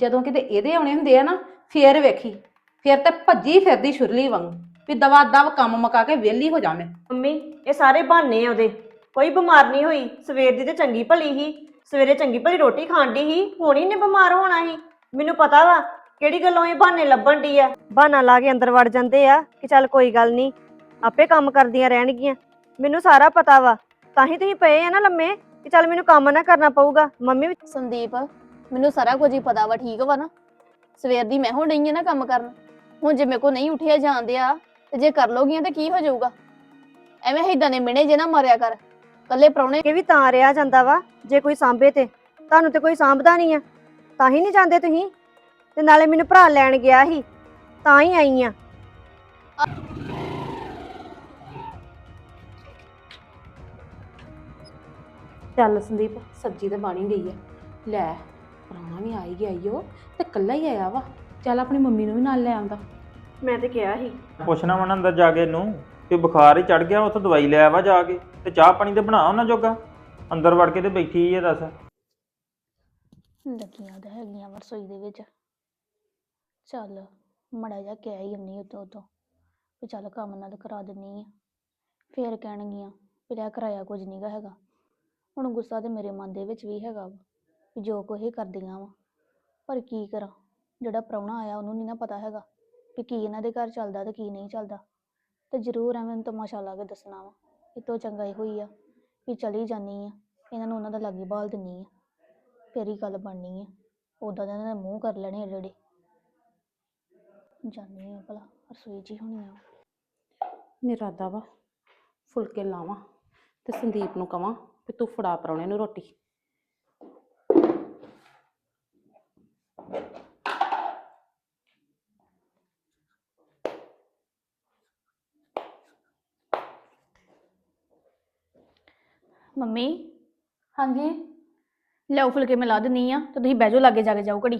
ਜਦੋਂ ਕਿਤੇ ਇਹਦੇ ਆਉਣੇ ਹੁੰਦੇ ਆ ਨਾ ਫੇਰ ਵੇਖੀ। ਫੇਰ ਤੇ ਭੱਜੀ ਫਿਰਦੀ ਛੁਰਲੀ ਵਾਂਗ ਵੀ ਦਵਾ ਦਵ ਕੰਮ ਮੁਕਾ ਕੇ ਵਿਹਲੀ ਹੋ ਜਾ ਮੈਂ। ਮੰਮੀ ਇਹ ਸਾਰੇ ਬਹਾਨੇ ਆ ਉਹਦੇ। ਕੋਈ ਬਿਮਾਰ ਨਹੀਂ ਹੋਈ। ਸਵੇਰ ਦੀ ਤੇ ਚੰਗੀ ਭਲੀ ਹੀ ਸਵੇਰੇ ਚੰਗੀ ਭਲੀ ਰੋਟੀ ਖਾਣ ਦੀ ਹੀ ਹੁਣ ਹੀ ਨੇ ਬਿਮਾਰ ਹੋਣਾ ਸੀ। ਮੈਨੂੰ ਪਤਾ ਵਾ ਕਿਹੜੀ ਗੱਲੋਂ ਇਹ ਬਹਾਨੇ ਲੱਭਣ ਦੀ ਆ। ਬਹਾਨਾ ਲਾ ਕੇ ਅੰਦਰ ਵੜ ਜਾਂਦੇ ਆ ਕਿ ਚੱਲ ਕੋਈ ਗੱਲ ਨਹੀਂ ਆਪੇ ਕੰਮ ਕਰਦੀਆਂ ਰਹਿਣਗੀਆਂ। ਮੈਨੂੰ ਸਾਰਾ ਪਤਾ ਵਾ। ਤਾਂ ਹੀ ਤੁਸੀਂ ਪਏ ਆ ਨਾ ਲੰਮੇ ਕਿ ਚੱਲ ਮੈਨੂੰ ਕੰਮ ਨਾ ਕਰਨਾ ਪਊਗਾ। ਮੰਮੀ ਵੀ ਸੰਦੀਪ ਮੈਨੂੰ ਸਾਰਾ ਕੁਝ ਹੀ ਪਤਾ ਵਾ ਠੀਕ ਵਾ ਨਾ? ਸਵੇਰ ਦੀ ਮੈਂ ਹੁਣ ਡਈ ਆ ਨਾ ਕੰਮ ਕਰਨ। ਹੁਣ ਜੇ ਮੇਰੇ ਕੋ ਨਹੀਂ ਉੱਠਿਆ ਜਾਂਦੇ ਆ ਤੇ ਜੇ ਕਰ ਲੋਗੀਆਂ ਤੇ ਕੀ ਹੋ ਜਾਊਗਾ? ਐਵੇਂ ਏਦਾਂ ਨੇ ਮਿਹਣੇ ਜੇ ਨਾ ਮਾਰਿਆ ਕਰ। ਕੱਲੇ ਪ੍ਰਾਹੁਣੇ ਕਿ ਵੀ ਤਾਂ ਰਿਹਾ ਜਾਂਦਾ ਵਾ ਜੇ ਕੋਈ ਸਾਂਭੇ ਤੇ। ਤੁਹਾਨੂੰ ਤੇ ਕੋਈ ਸਾਂਭਦਾ ਨਹੀਂ ਆ। ਤਾਂ ਹੀ ਨਹੀਂ ਜਾਂਦੇ ਤੁਸੀਂ। ਤੇ ਨਾਲੇ ਮੈਨੂੰ ਭਰਾ ਲੈਣ ਗਿਆ ਸੀ ਤਾਂ ਹੀ ਆਈ ਆ। ਚੱਲ ਸੰਦੀਪ ਸਬਜ਼ੀ ਤੇ ਬਣ ਹੀ ਗਈ ਹੈ ਲੈ। ਪ੍ਰਾਹੁਣਾ ਵੀ ਆਈ ਗਿਆ ਈਓ ਤੇ ਕੱਲਾ ਹੀ ਆਇਆ ਵਾ। ਚੱਲ ਆਪਣੀ ਮੰਮੀ ਨੂੰ ਵੀ ਨਾਲ ਲੈ ਆਉਂਦਾ। ਮੈਂ ਤੇ ਕਿਹਾ ਸੀ। ਪੁੱਛਣਾ ਵਾ ਨਾ ਅੰਦਰ ਜਾ ਕੇ ਇਹਨੂੰ ਕਿ ਬੁਖਾਰ ਹੀ ਚੜ ਗਿਆ ਉੱਥੇ ਦਵਾਈ ਲੈ ਆਵਾ ਜਾ ਕੇ ਤੇ ਚਾਹ ਪਾਣੀ ਤੇ ਬਣਾ ਉਹਨਾਂ ਜੋਗਾ। ਅੰਦਰ ਵੜ ਕੇ ਤੇ ਬੈਠੀ ਹੈ ਦੱਸ। ਲੱਗੀਆਂ ਤਾਂ ਹੈਗੀਆਂ ਵਾ ਰਸੋਈ ਦੇ ਵਿੱਚ। ਚੱਲ ਮੜਾ ਜਾ ਕਹਿ ਹੀ ਆਉਣੀ ਉਤੋਂ ਉਤੋਂ ਵੀ ਚੱਲ ਕੰਮ ਨਾਲ ਕਰਾ ਦਿੰਨੀ ਆ। ਫੇਰ ਕਹਿਣਗੀਆਂ ਵੀ ਲੈ ਕਰਾਇਆ ਕੁਝ ਨਹੀਂਗਾ ਹੈਗਾ। ਹੁਣ ਗੁੱਸਾ ਤੇ ਮੇਰੇ ਮਨ ਦੇ ਵਿੱਚ ਵੀ ਹੈਗਾ ਵਾ। ਵੀ ਜੋ ਕੁਛ ਇਹ ਕਰਦੀਆਂ ਵਾ। ਪਰ ਕੀ ਕਰਾਂ? ਜਿਹੜਾ ਪ੍ਰਾਹੁਣਾ ਆਇਆ ਉਹਨੂੰ ਨਹੀਂ ਨਾ ਪਤਾ ਹੈਗਾ ਵੀ ਕੀ ਇਹਨਾਂ ਦੇ ਘਰ ਚੱਲਦਾ ਤੇ ਕੀ ਨਹੀਂ ਚੱਲਦਾ। ਤੇ ਜ਼ਰੂਰ ਐਵੇਂ ਨੂੰ ਤਮਾਸ਼ਾ ਲਾ ਕੇ ਦੱਸਣਾ ਵਾ। ਇਹ ਤੋਂ ਚੰਗਾ ਇਹੋ ਹੀ ਆ ਵੀ ਚਲੀ ਜਾਨੀ ਆ, ਇਹਨਾਂ ਨੂੰ ਉਹਨਾਂ ਦਾ ਲਾਗੇ ਬਾਲ ਦਿੰਨੀ ਆ। ਫੇਰ ਹੀ ਗੱਲ ਬਣਨੀ ਆ। ਉਦਾਂ ਦੇ ਇਹਨਾਂ ਨੇ ਮੂੰਹ ਕਰ ਲੈਣੇ ਆ ਜਿਹੜੇ। ਜਾਨੀ ਆ ਭਲਾ, ਰਸੋਈ 'ਚ ਹੋਣੀ ਆ। ਮੇਰਾ ਰਾਦਾ ਵਾ ਫੁਲਕੇ ਲਾਵਾਂ ਤੇ ਸੰਦੀਪ ਨੂੰ ਕਵਾਂ ਵੀ ਤੂੰ ਫੜਾ ਪ੍ਰਾਹੁਣੇ ਨੂੰ ਰੋਟੀ। ਮੰਮੀ? ਹਾਂਜੀ। ਲਿਆਓ ਫੁਲਕੇ ਮੈਂ ਲਾ ਦਿੰਨੀ ਆ ਤੇ ਤੁਸੀਂ ਬਹਿ ਜਾਓ ਲਾਗੇ ਜਾ ਕੇ ਜਾਓ ਘੜੀ।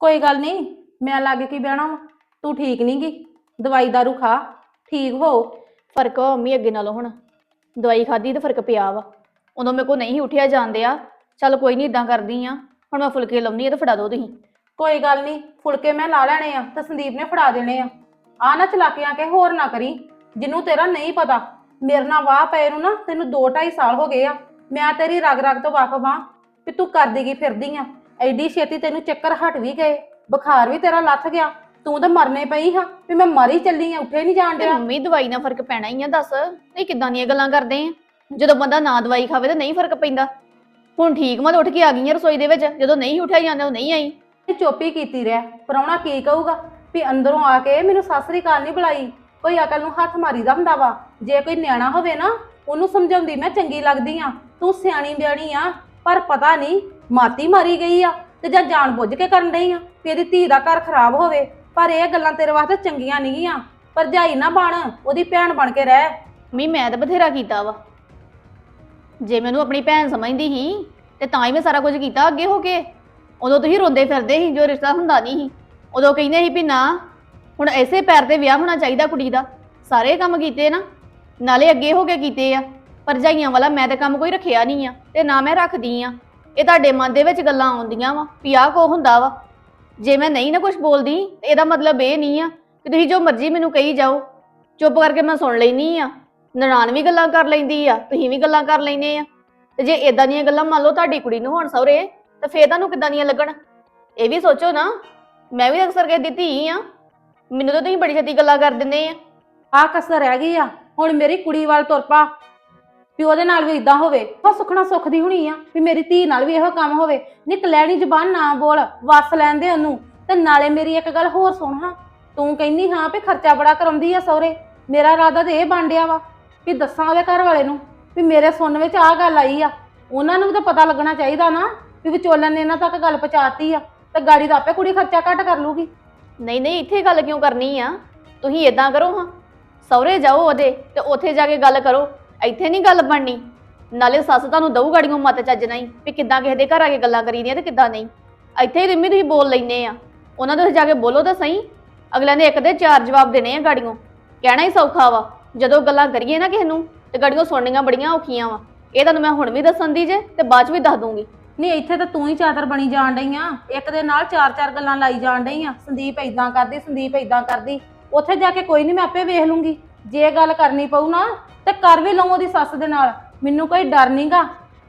ਕੋਈ ਗੱਲ ਨਹੀਂ ਮੈਂ ਲਾਗੇ ਕੀ ਬਹਿਣਾ ਵਾ? ਤੂੰ ਠੀਕ ਨੀ ਗੀ? ਦਵਾਈ ਦਾਰੂ ਖਾ ਠੀਕ ਹੋ? ਫ਼ਰਕ ਵਾ ਮੰਮੀ ਅੱਗੇ ਨਾਲੋਂ ਹੁਣ। ਦਵਾਈ ਖਾਧੀ ਤੇ ਫ਼ਰਕ ਪਿਆ ਵਾ। ਉਦੋਂ ਮੇਰੇ ਕੋ ਨਹੀਂ ਉੱਠਿਆ ਜਾਂਦੇ ਆ। ਚੱਲ ਕੋਈ ਨਹੀਂ ਇਦਾਂ ਕਰਦੀ ਆ। ਹੁਣ ਮੈਂ ਫੁਲਕੇ ਲਾਉਣੀ ਆ ਤੇ ਫੜਾ ਦਿਓ ਤੁਸੀਂ। ਕੋਈ ਗੱਲ ਨਹੀਂ ਫੁਲਕੇ ਮੈਂ ਲਾ ਲੈਣੇ ਆ ਤੇ ਸੰਦੀਪ ਨੇ ਫੜਾ ਦੇਣੇ ਆ। ਆ ਨਾ ਚਲਾਕੀਆਂ ਕੇ ਹੋਰ ਨਾ ਕਰੀ। ਜਿਹਨੂੰ ਤੇਰਾ ਨਹੀਂ ਪਤਾ ਮੇਰੇ ਨਾਲ ਵਾਹ ਪਏ ਨੂੰ ਨਾ ਤੈਨੂੰ 2 2.5 ਸਾਲ ਹੋ ਗਏ ਆ। ਮੈਂ ਤੇਰੀ ਰਗ ਰਗ ਤੋਂ ਵਾਕਫ ਆ ਵੀ ਤੂੰ ਕਰਦੀ ਕੀ ਫਿਰਦੀ ਆ। ਐਡੀ ਛੇਤੀ ਤੈਨੂੰ ਚੱਕਰ ਹਟ ਵੀ ਗਏ ਬੁਖਾਰ ਵੀ ਤੇਰਾ ਲੱਥ ਗਿਆ। ਤੂੰ ਤਾਂ ਮਰਨੇ ਪਈ ਹਾਂ ਵੀ ਮੈਂ ਮਰੀ ਚੱਲੀ ਆ ਉੱਠੇ ਨਹੀਂ ਜਾਣ ਤੇ ਡਿਆ। ਮੰਮੀ ਦਵਾਈ ਨਾਲ ਫ਼ਰਕ ਪੈਣਾ ਹੀ ਆ ਦੱਸ। ਇਹ ਕਿੱਦਾਂ ਦੀਆਂ ਗੱਲਾਂ ਕਰਦੇ ਆ? ਜਦੋਂ ਬੰਦਾ ਨਾ ਦਵਾਈ ਖਾਵੇ ਤਾਂ ਨਹੀਂ ਫ਼ਰਕ ਪੈਂਦਾ। ਹੁਣ ਠੀਕ ਮੈਂ ਤਾਂ ਉੱਠ ਕੇ ਆ ਗਈ ਆ ਰਸੋਈ ਦੇ ਵਿੱਚ। ਜਦੋਂ ਨਹੀਂ ਉੱਠਿਆ ਜਾਂਦਾ ਉਹ ਨਹੀਂ ਆਈ। ਚੋਪੀ ਕੀਤੀ ਰਹਿ ਪ੍ਰਾਹੁਣਾ ਕੀ ਕਹੂਗਾ? ਵੀ ਅੰਦਰੋਂ ਆ ਕੇ ਮੈਨੂੰ ਸਾਸਰੀ ਕਾਲ ਨਹੀਂ ਬੁਲਾਈ। ਕੋਈ ਅਕਲ ਨੂੰ ਹੱਥ ਮਾਰੀਦਾ ਹੁੰਦਾ ਵਾ। ਜੇ ਕੋਈ ਨਿਆਣਾ ਹੋਵੇ ਨਾ, ਉਹਨੂੰ ਸਮਝਾਉਂਦੀ ਮੈਂ ਚੰਗੀ ਲੱਗਦੀ ਆ। ਤੂੰ ਸਿਆਣੀ ਬਿਆਣੀ ਆ, ਪਰ ਪਤਾ ਨਹੀਂ ਮਾਤੀ ਮਾਰੀ ਗਈ ਆ ਤੇ ਜਾਂ ਜਾਣ ਬੁੱਝ ਕੇ ਕਰਨ ਡਈ ਆ ਵੀ ਇਹਦੀ ਧੀ ਦਾ ਘਰ ਖਰਾਬ ਹੋਵੇ। ਪਰ ਇਹ ਗੱਲਾਂ ਤੇਰੇ ਵਾਸਤੇ ਚੰਗੀਆਂ ਨਹੀਂ ਗੀਆਂ ਭਰਜਾਈ ਨਾ ਬਣ, ਉਹਦੀ ਭੈਣ ਬਣ ਕੇ ਰਹਿ। ਮੰਮੀ ਮੈਂ ਤਾਂ ਬਥੇਰਾ ਕੀਤਾ ਵਾ। ਜੇ ਮੈਨੂੰ ਆਪਣੀ ਭੈਣ ਸਮਝਦੀ ਸੀ, ਤੇ ਤਾਂ ਹੀ ਮੈਂ ਸਾਰਾ ਕੁਝ ਕੀਤਾ ਅੱਗੇ ਹੋ ਕੇ। ਉਦੋਂ ਤੁਸੀਂ ਰੋਂਦੇ ਫਿਰਦੇ ਸੀ, ਜੋ ਰਿਸ਼ਤਾ ਹੁੰਦਾ ਨਹੀਂ ਸੀ। ਉਦੋਂ ਕਹਿੰਦੇ ਸੀ ਵੀ ਨਾ ਹੁਣ ਐਸੇ ਪੈਰ ਤੇ ਵਿਆਹ ਹੋਣਾ ਚਾਹੀਦਾ ਕੁੜੀ ਦਾ। ਸਾਰੇ ਕੰਮ ਕੀਤੇ ਨਾ, ਨਾਲੇ ਅੱਗੇ ਹੋ ਕੇ ਕੀਤੇ ਆ। ਭਰਜਾਈਆਂ ਵਾਲਾ ਮੈਂ ਤਾਂ ਕੰਮ ਕੋਈ ਰੱਖਿਆ ਨਹੀਂ ਆ, ਤੇ ਨਾ ਮੈਂ ਰੱਖਦੀ ਆ। ਇਹ ਤੁਹਾਡੇ ਮਨ ਦੇ ਵਿੱਚ ਗੱਲਾਂ ਆਉਂਦੀਆਂ ਵਾ, ਵੀ ਆਹ ਕੋ ਹੁੰਦਾ ਵਾ। ਜੇ ਮੈਂ ਨਹੀਂ ਨਾ ਕੁਝ ਬੋਲਦੀ, ਤੇ ਇਹਦਾ ਮਤਲਬ ਇਹ ਨਹੀਂ ਆ ਕਿ ਤੁਸੀਂ ਜੋ ਮਰਜ਼ੀ ਮੈਨੂੰ ਕਹੀ ਜਾਓ। ਚੁੱਪ ਕਰਕੇ ਮੈਂ ਸੁਣ ਲੈਣੀ ਆ। ਨਨਾਣ ਵੀ ਗੱਲਾਂ ਕਰ ਲੈਂਦੀ ਆ, ਤੁਸੀਂ ਵੀ ਗੱਲਾਂ ਕਰ ਲੈਨੇ ਆ। ਤੇ ਜੇ ਇਦਾਂ ਦੀਆਂ ਗੱਲਾਂ ਮੰਨ ਲਓ ਤੁਹਾਡੀ ਕੁੜੀ ਨੂੰ ਹੋਣ ਸਹੁਰੇ, ਤਾਂ ਫੇਰ ਤੁਹਾਨੂੰ ਕਿੱਦਾਂ ਦੀਆਂ ਲੱਗਣ? ਇਹ ਵੀ ਸੋਚੋ ਨਾ। ਮੈਂ ਵੀ ਅਕਸਰ ਕਹਿ ਦਿੱਤੀ ਆ ਮੈਨੂੰ ਤਾਂ ਤੁਸੀਂ ਬੜੀ ਛੇਤੀ ਗੱਲਾਂ ਕਰ ਦਿੰਦੇ ਆ। ਆ ਕਸਰ ਰਹਿ ਗਈ ਆ, ਹੁਣ ਮੇਰੀ ਕੁੜੀ ਵੱਲ ਤੁਰ ਪਾ। ਵੀ ਉਹਦੇ ਨਾਲ ਵੀ ਇਦਾਂ ਹੋਵੇ, ਉਹ ਸੁਖਣਾ ਸੁੱਖ ਦੀ ਹੋਣੀ ਆ, ਵੀ ਮੇਰੀ ਧੀ ਨਾਲ ਵੀ ਇਹੋ ਕੰਮ ਹੋਵੇ। ਨੀ ਲੈਣੀ ਜ਼ਬਾਨ ਨਾ ਬੋਲ, ਵਸ ਲੈਂਦੇ ਉਹਨੂੰ, ਤੇ ਨਾਲੇ ਮੇਰੀ ਇੱਕ ਗੱਲ ਹੋਰ ਸੁਣ ਹਾਂ। ਤੂੰ ਕਹਿੰਦੀ ਹਾਂ ਵੀ ਖਰਚਾ ਬੜਾ ਕਰਾਉਂਦੀ ਆ ਸਹੁਰੇ, ਮੇਰਾ ਇਰਾਦਾ ਤੇ ਇਹ ਬਣ ਵਾ, ਵੀ ਦੱਸਾਂ ਉਹਦੇ ਘਰ ਵਾਲੇ ਨੂੰ, ਵੀ ਮੇਰੇ ਸੁਣਨ ਵਿੱਚ ਆਹ ਗੱਲ ਆਈ ਆ। ਉਹਨਾਂ ਨੂੰ ਵੀ ਤਾਂ ਪਤਾ ਲੱਗਣਾ ਚਾਹੀਦਾ ਨਾ, ਵੀ ਵਿਚੋਲਨ ਨੇ ਇਹਨਾਂ ਤੱਕ ਗੱਲ ਪਹੁੰਚਾਤੀ ਆ, ਤੇ ਗਾੜੀ ਦਾ ਆਪੇ ਕੁੜੀ ਖਰਚਾ ਘੱਟ ਕਰ ਲੂਗੀ। ਨਹੀਂ ਨਹੀਂ, ਇੱਥੇ ਗੱਲ ਕਿਉਂ ਕਰਨੀ ਆ? ਤੁਸੀਂ ਇਦਾਂ ਕਰੋ ਹਾਂ। ਸਹੁਰੇ ਜਾਓ ਉਹਦੇ ਤੇ ਉੱਥੇ ਜਾ ਕੇ ਗੱਲ ਕਰੋ। ਇੱਥੇ ਨਹੀਂ ਗੱਲ ਬਣਨੀ। ਨਾਲੇ ਸੱਸ ਤੁਹਾਨੂੰ ਦਊ ਗਾੜੀਆਂ ਮਤ ਚੱਜ ਨਹੀਂ ਵੀ ਕਿੱਦਾਂ ਕਿਸੇ ਦੇ ਘਰ ਆ ਕੇ ਗੱਲਾਂ ਕਰੀਦੀਆਂ ਤੇ ਕਿੱਦਾਂ ਨਹੀਂ। ਇੱਥੇ ਹੀ ਰਿੰਮੀ ਤੁਸੀਂ ਬੋਲ ਲੈਨੇ ਆ। ਉਹਨਾਂ ਦੇ ਜਾ ਕੇ ਬੋਲੋ ਤਾਂ ਸਹੀ। ਅਗਲਿਆਂ ਨੇ ਇੱਕ ਦੇ ਚਾਰ ਜਵਾਬ ਦੇਣੇ ਆ ਗਾੜੀਆਂ ਕਹਿਣਾ ਹੀ ਸੌਖਾ ਵਾ। ਜਦੋਂ ਗੱਲਾਂ ਕਰੀਏ ਨਾ ਕਿਸੇ ਨੂੰ ਤੇ ਗਾੜੀਆਂ ਸੁਣਨੀਆਂ ਬੜੀਆਂ ਔਖੀਆਂ ਵਾ। ਇਹ ਤੁਹਾਨੂੰ ਮੈਂ ਹੁਣ ਵੀ ਦੱਸਣ ਦੀ ਜੇ ਤੇ ਬਾਅਦ ਚ ਵੀ ਦੱਸ ਦੂੰਗੀ। ਨਹੀਂ ਇੱਥੇ ਤਾਂ ਤੂੰ ਹੀ ਚਾਦਰ ਬਣੀ ਜਾਣ ਡਈ ਆ। ਇੱਕ ਦੇ ਨਾਲ ਚਾਰ ਚਾਰ ਗੱਲਾਂ ਲਾਈ ਜਾਣ ਡਈ ਆ। ਸੰਦੀਪ ਇਦਾਂ ਕਰਦੀ, ਸੰਦੀਪ ਇਦਾਂ ਕਰਦੀ। ਉੱਥੇ ਜਾ ਕੇ ਕੋਈ ਨਹੀਂ ਮੈਂ ਆਪੇ ਵੇਖ ਲੂੰਗੀ। ਜੇ ਗੱਲ ਕਰਨੀ ਪਊ ਨਾ, ਤੇ ਕਰ ਵੀ ਲਵਾਂ ਉਹਦੀ ਸੱਸ ਦੇ ਨਾਲ। ਮੈਨੂੰ ਕੋਈ ਡਰ ਨਹੀਂਗਾ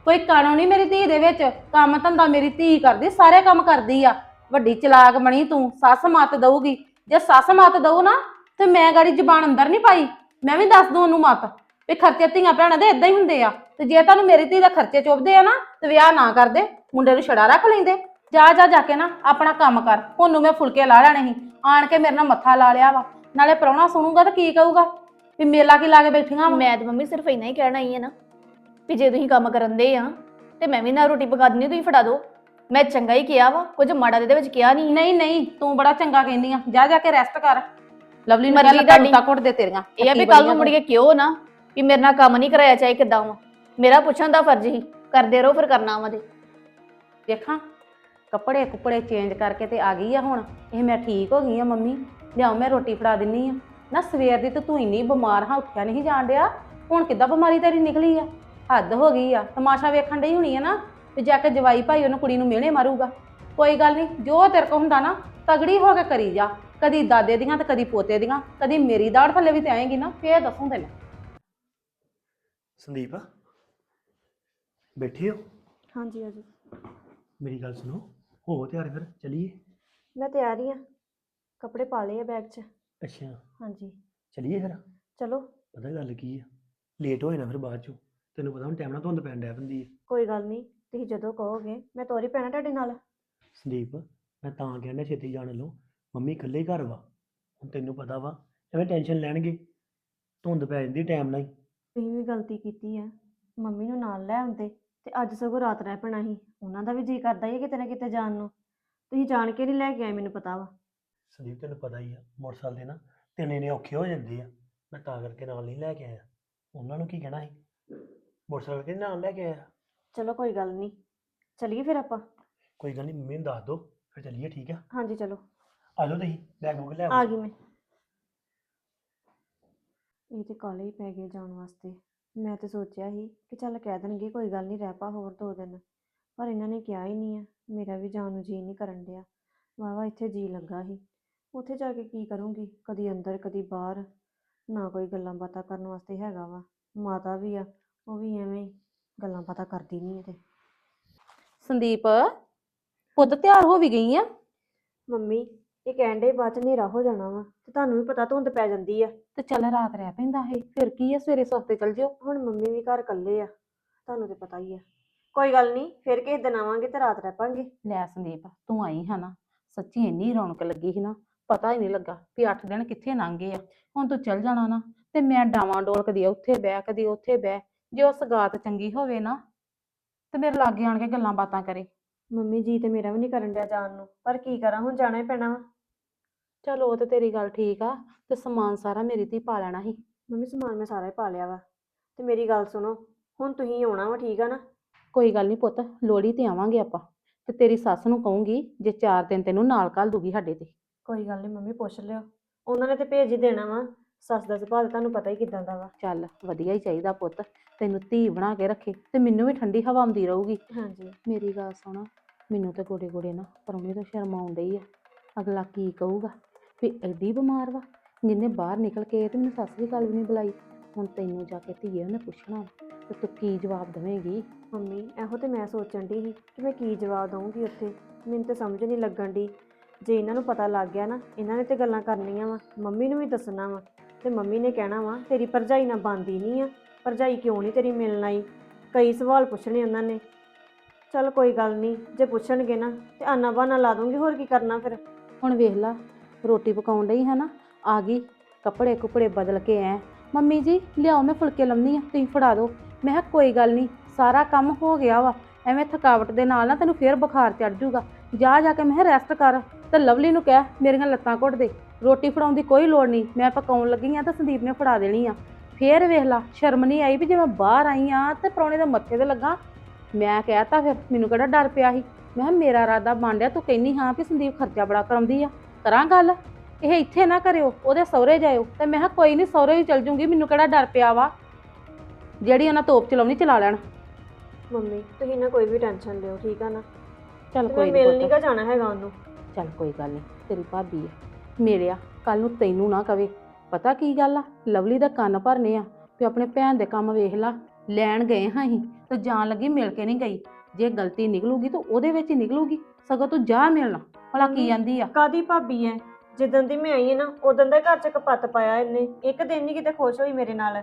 ਕੋਈ ਕਾਣੋ ਨਹੀਂ ਮੇਰੀ ਧੀ ਦੇ ਵਿੱਚ। ਕੰਮ ਧੰਦਾ ਮੇਰੀ ਧੀ ਕਰਦੀ, ਸਾਰੇ ਕੰਮ ਕਰਦੀ ਆ। ਵੱਡੀ ਚਲਾਕ ਬਣੀ ਤੂੰ, ਸੱਸ ਮੱਤ ਦਊਗੀ। ਜੇ ਸੱਸ ਮੱਤ ਦਊ ਨਾ, ਤੇ ਮੈਂ ਗਾੜੀ ਜ਼ਬਾਨ ਅੰਦਰ ਨਹੀਂ ਪਾਈ। ਮੈਂ ਵੀ ਦੱਸ ਦੂੰ ਉਹਨੂੰ ਮੱਤ। ਵੀ ਖਰਚੇ ਧੀਆਂ ਭੈਣਾਂ ਦੇ ਇਦਾਂ ਹੀ ਹੁੰਦੇ ਆ। ਤੇ ਜੇ ਤੁਹਾਨੂੰ ਮੇਰੀ ਧੀ ਦਾ ਖਰਚੇ ਚੁੱਭਦੇ ਆ ਨਾ ਤੇ ਵਿਆਹ ਨਾ ਕਰਦੇ ਮੁੰਡੇ ਨੂੰ ਛੜਾ ਰੱਖ ਲੈਂਦੇ। ਜਾ ਜਾ ਜਾ ਕੇ ਨਾ ਆਪਣਾ ਕੰਮ ਕਰ। ਉਹਨੂੰ ਮੈਂ ਫੁਲਕੇ ਲਾ ਲੈਣੇ ਸੀ। ਆਣ ਕੇ ਮੇਰੇ ਨਾਲ ਮੱਥਾ ਲਾ ਲਿਆ ਵਾ। ਨਾਲੇ ਪ੍ਰਾਹੁਣਾ ਸੁਣੂਗਾ ਤਾਂ ਕੀ ਕਹੂਗਾ? ਵੀ ਮੇਲਾ ਕੀ ਲਾ ਕੇ ਬੈਠੀਆਂ ਵਾ? ਮੈਂ ਤੇ ਮੰਮੀ ਸਿਰਫ ਇੰਨਾ ਹੀ ਕਹਿਣਾ ਹੀ ਹੈ ਨਾ ਵੀ ਜੇ ਤੁਸੀਂ ਕੰਮ ਕਰਨ ਦੇ ਆ ਤੇ ਮੈਂ ਵੀ ਨਾ ਰੋਟੀ ਪਕਾ ਦਿੰਦੀ ਤੁਸੀਂ ਫੜਾ ਦਿਓ ਮੈਂ ਚੰਗਾ ਹੀ ਕਿਹਾ ਵਾ ਕੁਝ ਮਾੜਾ ਦੇ ਵਿੱਚ ਕਿਹਾ ਨਹੀਂ। ਨਹੀਂ ਨਹੀਂ ਤੂੰ ਬੜਾ ਚੰਗਾ ਕਹਿੰਦੀ ਆ। ਜਾ ਜਾ ਕੇ ਰੈਸਟ ਕਰ। ਲਵਲੀ ਨੂੰ ਮਰਜ਼ੀ ਕਹਿ ਤੁਹਾਡੀ। ਲੱਤਾਂ ਘੁੱਟ ਦੇ ਤੇਰੀਆਂ। ਇਹ ਆ ਵੀ ਕੱਲ ਨੂੰ ਮੁੜ ਕੇ ਕਿਉਂ ਨਾ ਵੀ ਮੇਰੇ ਨਾਲ ਕੰਮ ਨਹੀਂ ਕਰਾਇਆ ਚਾਹੇ ਕਿਦਾਂ ਵਾ। ਮੇਰਾ ਪੁੱਛਣ ਦਾ ਫਰਜ਼ ਹੀ ਕਰਦੇ ਰਹੋ ਫਿਰ ਕਰਨਾ ਵਾ ਦੇ। ਦੇਖਾਂ ਕੱਪੜੇ ਕੁਪੜੇ ਚੇਂਜ ਕਰਕੇ ਤੇ ਆ ਗਈ ਆ ਹੁਣ। ਇਹ ਮੈਂ ਠੀਕ ਹੋ ਗਈ ਆ ਮੰਮੀ, ਲਿਆਓ ਮੈਂ ਰੋਟੀ ਫੜਾ ਦਿੰਨੀ ਆ। ਨਾ ਸਵੇਰ ਦੀ ਤਾਂ ਤੂੰ ਇੰਨੀ ਬਿਮਾਰ ਹਾਂ, ਉੱਠਿਆ ਨਹੀਂ ਜਾਣ ਡਿਆ। ਹੁਣ ਕਿੱਦਾਂ ਬਿਮਾਰੀ ਤੇਰੀ ਨਿਕਲੀ ਆ? ਹੱਦ ਹੋ ਗਈ ਆ। ਤਮਾਸ਼ਾ ਵੇਖਣ ਡਈ ਹੋਣੀ ਆ ਨਾ, ਤੇ ਜਾ ਕੇ ਜਵਾਈ ਭਾਈ ਉਹਨੂੰ ਕੁੜੀ ਨੂੰ ਮਿਹਣੇ ਮਾਰੂਗਾ। ਕੋਈ ਗੱਲ ਨਹੀਂ, ਜੋ ਤੇਰੇ ਕੋ ਹੁੰਦਾ ਨਾ, ਤਗੜੀ ਹੋ ਕੇ ਕਰੀ ਜਾ। ਕਦੀ ਦਾਦੇ ਦੀਆਂ ਤੇ ਕਦੀ ਪੋਤੇ ਦੀਆਂ, ਕਦੀ ਮੇਰੀ ਦਾੜ ਥੱਲੇ ਵੀ ਤੇ ਆਏਗੀ ਨਾ, ਫੇਰ ਦੱਸੂ ਤੈਨੂੰ। ਸੰਦੀਪ ਬੈਠੇ ਹੋ? ਹਾਂਜੀ ਹਾਂਜੀ। ਮੇਰੀ ਗੱਲ ਸੁਣੋ ਹੋ ਤਿਆਰ ਫਿਰ? ਚਲੀਏ? ਮੈਂ ਤਿਆਰ ਹੀ ਆ ਕੱਪੜੇ ਪਾ ਲਏ ਆ ਬੈਗ 'ਚ। ਅੱਛਾ। ਹਾਂਜੀ। ਚਲੀਏ ਫਿਰ? ਚਲੋ। ਪਤਾ ਗੱਲ ਕੀ ਆ? ਲੇਟ ਹੋਏ ਨਾ ਫਿਰ ਬਾਅਦ ਚੋਂ। ਤੈਨੂੰ ਪਤਾ ਹੁਣ ਟਾਈਮ ਨਾਲ ਧੁੰਦ ਪੈਣ ਡੈ ਪੈਂਦੀ ਹੈ ਕੋਈ ਗੱਲ ਨਹੀਂ ਤੁਸੀਂ ਜਦੋਂ ਕਹੋਗੇ ਮੈਂ ਤੋਰੀ ਪੈਣਾ ਤੁਹਾਡੇ ਨਾਲ। ਸੰਦੀਪ ਮੈਂ ਤਾਂ ਕਹਿੰਦਾ ਛੇਤੀ ਜਾਣ ਲਓ। ਮੰਮੀ ਇਕੱਲੇ ਹੀ ਘਰ ਵਾ। ਹੁਣ ਤੈਨੂੰ ਪਤਾ ਵਾ ਐਵੇਂ ਟੈਨਸ਼ਨ ਲੈਣਗੇ। ਧੁੰਦ ਪੈ ਜਾਂਦੀ ਟਾਈਮ ਨਾਲ ਹੀ। ਤੁਸੀਂ ਵੀ ਗਲਤੀ ਕੀਤੀ ਆ। ਮੰਮੀ ਨੂੰ ਨਾਲ ਲੈ ਆਉਂਦੇ ਤੇ ਅੱਜ ਸਗੋਂ ਰਾਤ ਰਹਿ ਪੈਣਾ ਸੀ। ਉਹਨਾਂ ਦਾ ਵੀ ਜੀ ਕਰਦਾ ਹੀ ਆ ਕਿਤੇ ਨਾ ਕਿਤੇ ਜਾਣ ਨੂੰ। ਤੁਸੀਂ ਜਾਣ ਕੇ ਨਹੀਂ ਲੈ ਕੇ ਆਏ ਮੈਨੂੰ ਪਤਾ ਵਾ। ਸੰਦੀਪ ਤੈਨੂੰ ਪਤਾ ਹੀ ਆ ਮੋਟਰਸਾਈਕਲ ਦੇ ਨਾ ਤਿੰਨ ਇੰਨੇ ਔਖੇ ਹੋ ਜਾਂਦੇ ਆ। ਮੈਂ ਤਾਂ ਕਰਕੇ ਨਾਲ ਨਹੀਂ ਲੈ ਕੇ ਆਇਆ। ਉਹਨਾਂ ਨੂੰ ਕੀ ਕਹਿਣਾ ਸੀ? ਮੋਟਰਸਾਈਕਲ ਕੇ ਨਾਲ ਲੈ ਕੇ ਆਇਆ? ਚਲੋ ਕੋਈ ਗੱਲ ਨਹੀਂ। ਚਲੀਏ ਫਿਰ ਆਪਾਂ। ਕੋਈ ਗੱਲ ਨਹੀਂ ਮੰਮੀ ਨੂੰ ਦੱਸ ਦਿਓ ਫਿਰ ਚੱਲੀਏ ਠੀਕ ਆ? ਹਾਂਜੀ ਚਲੋ। ਆ ਜਾਓ ਤੁਸੀਂ ਬੈਗ ਬੁੱਕ ਲੈ ਆ ਗਈ ਮੈਂ। ਇਹ ਤੇ ਕਾਲੇ ਹੀ ਪੈ ਗਏ ਜਾਣ ਵਾਸਤੇ। ਮੈਂ ਤੇ ਸੋਚਿਆ ਸੀ ਕਿ ਚੱਲ ਕਹਿ ਦੇਣਗੇ ਕੋਈ ਗੱਲ ਨਹੀਂ ਰਹਿ ਪਾ ਹੋਰ ਦੋ ਦਿਨ। ਪਰ ਇਹਨਾਂ ਨੇ ਕਿਹਾ ਹੀ ਨਹੀਂ ਆ ਮੇਰਾ ਵੀ ਜਾਣ ਨੂੰ ਜੀ ਨਹੀਂ ਕਰਨ ਡਿਆ। ਵਾਵਾ ਇੱਥੇ ਜੀ ਲੱਗਾ ਸੀ। ਉੱਥੇ ਜਾ ਕੇ ਕੀ ਕਰੂੰਗੀ? ਕਦੀ ਅੰਦਰ ਕਦੀ ਬਾਹਰ। ਨਾ ਕੋਈ ਗੱਲਾਂ ਬਾਤਾਂ ਕਰਨ ਵਾਸਤੇ ਹੈਗਾ ਵਾ। ਮਾਤਾ ਵੀ ਆ ਉਹ ਵੀ ਐਵੇਂ ਹੀ ਗੱਲਾਂ ਬਾਤਾਂ ਕਰਦੀ ਨਹੀਂ ਤੇ ਸੰਦੀਪ ਪੁੱਤ ਤਿਆਰ ਹੋ ਵੀ ਗਈ ਆ? ਮੰਮੀ ਇਹ ਕਹਿਣ ਦੇ ਬਾਅਦ ਚ ਹਨੇਰਾ ਹੋ ਜਾਣਾ ਵਾ ਤੇ ਤੁਹਾਨੂੰ ਵੀ ਪਤਾ ਧੁੰਦ ਪੈ ਜਾਂਦੀ ਆ। ਤੇ ਚੱਲ ਰਾਤ ਰਹਿ ਪੈਂਦਾ ਹੈ ਫਿਰ ਕੀ ਆ ਸਵੇਰੇ ਸਸਤੇ ਚੱਲ ਜਿਓ। ਹੁਣ ਮੰਮੀ ਵੀ ਘਰ ਇਕੱਲੇ ਆ ਤੁਹਾਨੂੰ ਤੇ ਪਤਾ ਹੀ ਆ। ਕੋਈ ਗੱਲ ਨਹੀਂ ਫਿਰ ਕਿਸੇ ਦਿਨ ਆਵਾਂਗੇ ਤੇ ਰਾਤ ਰਹਿ ਪਾਂਗੇ ਲੈ ਸੰਦੀਪ ਤੂੰ ਆਈ ਹੈ ਨਾ ਸੱਚੀ ਇੰਨੀ ਰੌਣਕ ਲੱਗੀ ਸੀ ਨਾ ਪਤਾ ਹੀ ਨਹੀਂ ਲੱਗਾ ਵੀ 8 ਦਿਨ ਕਿੱਥੇ ਲੰਘ ਆ। ਹੁਣ ਤੂੰ ਚੱਲ ਜਾਣਾ ਨਾ ਤੇ ਮੈਂ ਡਾਵਾਂ ਡੋਲ ਕਦੀ ਉੱਥੇ ਬਹਿ ਕਦੀ ਉੱਥੇ ਬਹਿ ਜੇ ਉਹ ਸਗਾਤ ਚੰਗੀ ਹੋਵੇ ਨਾ ਤੇ ਮੇਰੇ ਲਾਗੇ ਆਣ ਕੇ ਗੱਲਾਂ ਬਾਤਾਂ ਕਰੇ। ਮੰਮੀ ਜੀ ਤੇ ਮੇਰਾ ਵੀ ਨਹੀਂ ਕਰਨ ਡਿਆ ਜਾਣ ਨੂੰ ਪਰ ਕੀ ਕਰਾਂ ਹੁਣ ਜਾਣਾ ਹੀ ਪੈਣਾ ਵਾ। ਚਲ ਉਹ ਤੇ ਤੇਰੀ ਗੱਲ ਠੀਕ ਆ ਤੇ ਸਮਾਨ ਸਾਰਾ ਮੇਰੀ ਧੀ ਪਾ ਲੈਣਾ ਸੀ। ਮੰਮੀ ਸਮਾਨ ਮੈਂ ਸਾਰਾ ਹੀ ਪਾ ਲਿਆ ਵਾ। ਤੇ ਮੇਰੀ ਗੱਲ ਸੁਣੋ ਹੁਣ ਤੁਸੀਂ ਆਉਣਾ ਵਾ ਠੀਕ ਆ ਨਾ? ਕੋਈ ਗੱਲ ਨਹੀਂ ਪੁੱਤ ਲੋੜੀ ਤੇ ਆਵਾਂਗੇ ਆਪਾਂ। ਤੇ ਤੇਰੀ ਸੱਸ ਨੂੰ ਕਹੂੰਗੀ ਜੇ 4 ਦਿਨ ਤੈਨੂੰ ਨਾਲ ਘੱਲ ਦੂਗੀ ਸਾਡੇ ਤੇ। ਕੋਈ ਗੱਲ ਨਹੀਂ ਮੰਮੀ ਪੁੱਛ ਲਿਓ। ਉਹਨਾਂ ਨੇ ਤੇ ਭੇਜ ਹੀ ਦੇਣਾ ਵਾ। ਸੱਸ ਦਾ ਸੁਭਾਅ ਤਾਂ ਤੁਹਾਨੂੰ ਪਤਾ ਹੀ ਕਿਦਾਂ ਦਾ ਵਾ। ਚੱਲ ਵਧੀਆ ਹੀ ਚਾਹੀਦਾ ਪੁੱਤ। ਤੈਨੂੰ ਧੀ ਬਣਾ ਕੇ ਰੱਖੇ ਤੇ ਮੈਨੂੰ ਵੀ ਠੰਡੀ ਹਵਾ ਆਉਂਦੀ ਰਹੂਗੀ। ਹਾਂਜੀ। ਮੇਰੀ ਗੱਲ ਸੁਣ ਮੈਨੂੰ ਤੇ ਗੋਡੇ ਗੋਡੇ ਨਾ ਪਰੌਣੇ ਤੋਂ ਸ਼ਰਮ ਡਈ ਆ। ਅਗਲਾ ਕੀ ਕਹੂਗਾ? ਵੀ ਐਡੀ ਬਿਮਾਰ ਵਾ। ਜਿੰਨੇ ਬਾਹਰ ਨਿਕਲ ਕੇ ਤੇ ਮੈਨੂੰ ਸੱਸ ਦੀ ਗੱਲ ਵੀ ਨਹੀਂ ਬੁਲਾਈ। ਹੁਣ ਤੈਨੂੰ ਜਾ ਕੇ ਧੀਏ ਉਹਨੇ ਪੁੱਛਣਾ ਵਾ ਤੇ ਤੂੰ ਕੀ ਜਵਾਬ ਦੇਵੇਂਗੀ? ਮੰਮੀ ਇਹੋ ਤੇ ਮੈਂ ਸੋਚਣ ਦੀ ਸੀ ਕਿ ਮੈਂ ਕੀ ਜਵਾਬ ਦਵਾਂਗੀ ਉੱਥੇ। ਮੈਨੂੰ ਤੇ ਸਮਝ ਨਹੀਂ ਲੱਗਣ ਦੀ ਜੇ ਇਹਨਾਂ ਨੂੰ ਪਤਾ ਲੱਗ ਗਿਆ ਨਾ ਇਹਨਾਂ ਨੇ ਤੇ ਗੱਲਾਂ ਕਰਨੀਆਂ ਵਾ। ਮੰਮੀ ਨੂੰ ਵੀ ਦੱਸਣਾ ਵਾ। ਤੇ ਮੰਮੀ ਨੇ ਕਹਿਣਾ ਵਾ ਤੇਰੀ ਭਰਜਾਈ ਨਾਲ ਬੰਦੀ ਨਹੀਂ ਆ। ਭਰਜਾਈ ਕਿਉਂ ਨਹੀਂ ਤੇਰੀ ਮਿਲਣ ਆਈ? ਕਈ ਸਵਾਲ ਪੁੱਛਣੇ ਉਹਨਾਂ ਨੇ। ਚਲ ਕੋਈ ਗੱਲ ਨਹੀਂ ਜੇ ਪੁੱਛਣਗੇ ਨਾ ਤੇ ਆਨਾ ਬਹਾਨਾ ਲਾ ਦੂੰਗੀ ਹੋਰ ਕੀ ਕਰਨਾ ਫਿਰ? ਹੁਣ ਵੇਖ ਲਾ ਰੋਟੀ ਪਕਾਉਣ ਡਈ ਹੈ ਨਾ, ਆ ਗਈ, ਕੱਪੜੇ ਕੁਪੜੇ ਬਦਲ ਕੇ ਐ। ਮੰਮੀ ਜੀ, ਲਿਆਓ ਮੈਂ ਫੁਲਕੇ ਲੰਮਨੀ ਆ ਤੁਸੀਂ ਫੜਾ ਦਿਓ। ਮੈਂ ਕਿਹਾ, ਕੋਈ ਗੱਲ ਨਹੀਂ, ਸਾਰਾ ਕੰਮ ਹੋ ਗਿਆ ਵਾ। ਐਵੇਂ ਥਕਾਵਟ ਦੇ ਨਾਲ ਨਾ ਤੈਨੂੰ ਫੇਰ ਬੁਖਾਰ ਚੜ ਜਾਊਗਾ ਜਾ ਜਾ ਕੇ ਮੈਂ ਰੈਸਟ ਕਰ। ਤੇ ਲਵਲੀ ਨੂੰ ਕਹਿ, ਮੇਰੀਆਂ ਲੱਤਾਂ ਘੁੱਟ ਦੇ। ਰੋਟੀ ਫੜਾਉਣ ਦੀ ਕੋਈ ਲੋੜ ਨਹੀਂ, ਮੈਂ ਪਕਾਉਣ ਲੱਗੀ ਆ ਤਾਂ ਸੰਦੀਪ ਨੇ ਫੜਾ ਦੇਣੀ ਆ। ਫੇਰ ਵੇਖ ਲਾ, ਸ਼ਰਮ ਨਹੀਂ ਆਈ ਵੀ ਜੇ ਮੈਂ ਬਾਹਰ ਆਈ ਆ ਤੇ ਪਰੌਣੇ ਦੇ ਮੱਥੇ ਤੇ ਲੱਗਾ। ਮੈਂ ਕਹਿਤਾ ਫਿਰ, ਮੈਨੂੰ ਕਿਹੜਾ ਡਰ ਪਿਆ ਸੀ। ਮੈਂ ਕਿਹਾ, ਮੇਰਾ ਇਰਾਦਾ ਬਾਂਡਿਆ ਤੂੰ ਕਹਿੰਨੀ ਹਾਂ ਕਿ ਸੰਦੀਪ ਖਰਚਾ ਬੜਾ ਕਰਾਉਂਦੀ ਆ। ਕਰਾਂ ਗੱਲ? ਇਹ ਇੱਥੇ ਨਾ ਕਰਿਓ ਉਹਦੇ ਸਹੁਰੇ ਜਾਇਓ। ਤੇ ਮੈਂ ਕਿਹਾ ਕੋਈ ਨਹੀਂ ਸਹੁਰੇ ਵੀ ਚਲ ਜੂੰਗੀ ਮੈਨੂੰ ਕਿਹੜਾ ਡਰ ਪਿਆ ਵਾ? ਜਿਹੜੀ ਉਹਨਾਂ ਤੋਪ ਚਲਾਉਣੀ ਚਲਾ ਲੈਣ। ਮੰਮੀ ਤੁਸੀਂ ਨਾ ਕੋਈ ਵੀ ਟੈਨਸ਼ਨ ਲਿਓ ਠੀਕ ਆ ਨਾ? ਚੱਲ ਕੋਈ ਨਹੀਂ ਮਿਲ ਨਹੀਂ ਗਾ ਜਾਣਾ ਹੈਗਾ ਉਹਨੂੰ। ਚੱਲ ਕੋਈ ਗੱਲ ਨਹੀਂ ਤੇਰੀ ਭਾਬੀ ਆ। ਮੇਰਿਆ ਕੱਲ ਨੂੰ ਤੈਨੂੰ ਨਾ ਕਵੇ। ਪਤਾ ਕੀ ਗੱਲ ਆ? ਲਵਲੀ ਦਾ ਕੰਨ ਭਰਨੇ ਆ ਤੇ ਆਪਣੇ ਭੈਣ ਦੇ ਕੰਮ ਵੇਖ ਲਾ। ਲੈਣ ਗਏ ਹਾਂ ਅਸੀਂ ਤੇ ਜਾਣ ਲੱਗੀ ਮਿਲ ਕੇ ਨਹੀਂ ਗਈ। ਜੇ ਗਲਤੀ ਨਿਕਲੂਗੀ ਤਾਂ ਉਹਦੇ ਵਿੱਚ ਹੀ ਨਿਕਲੂਗੀ। ਸਗੋਂ ਤੂੰ ਜਾ ਮਿਲਣਾ। ਭਲਾ ਕੀ ਜਾਂਦੀ ਆ? ਕਾਦੀ ਭਾਬੀ ਐ? ਜਿੱਦਣ ਦੀ ਮੈਂ ਆਈ ਹੈ ਨਾ ਉਦੋਂ ਦਾ ਘਰ ਚ ਕਪੱਤ ਪਾਇਆ ਇਹਨੇ। ਇੱਕ ਦਿਨ ਨਹੀਂ ਕਿਤੇ ਖੁਸ਼ ਹੋਈ ਮੇਰੇ ਨਾਲ।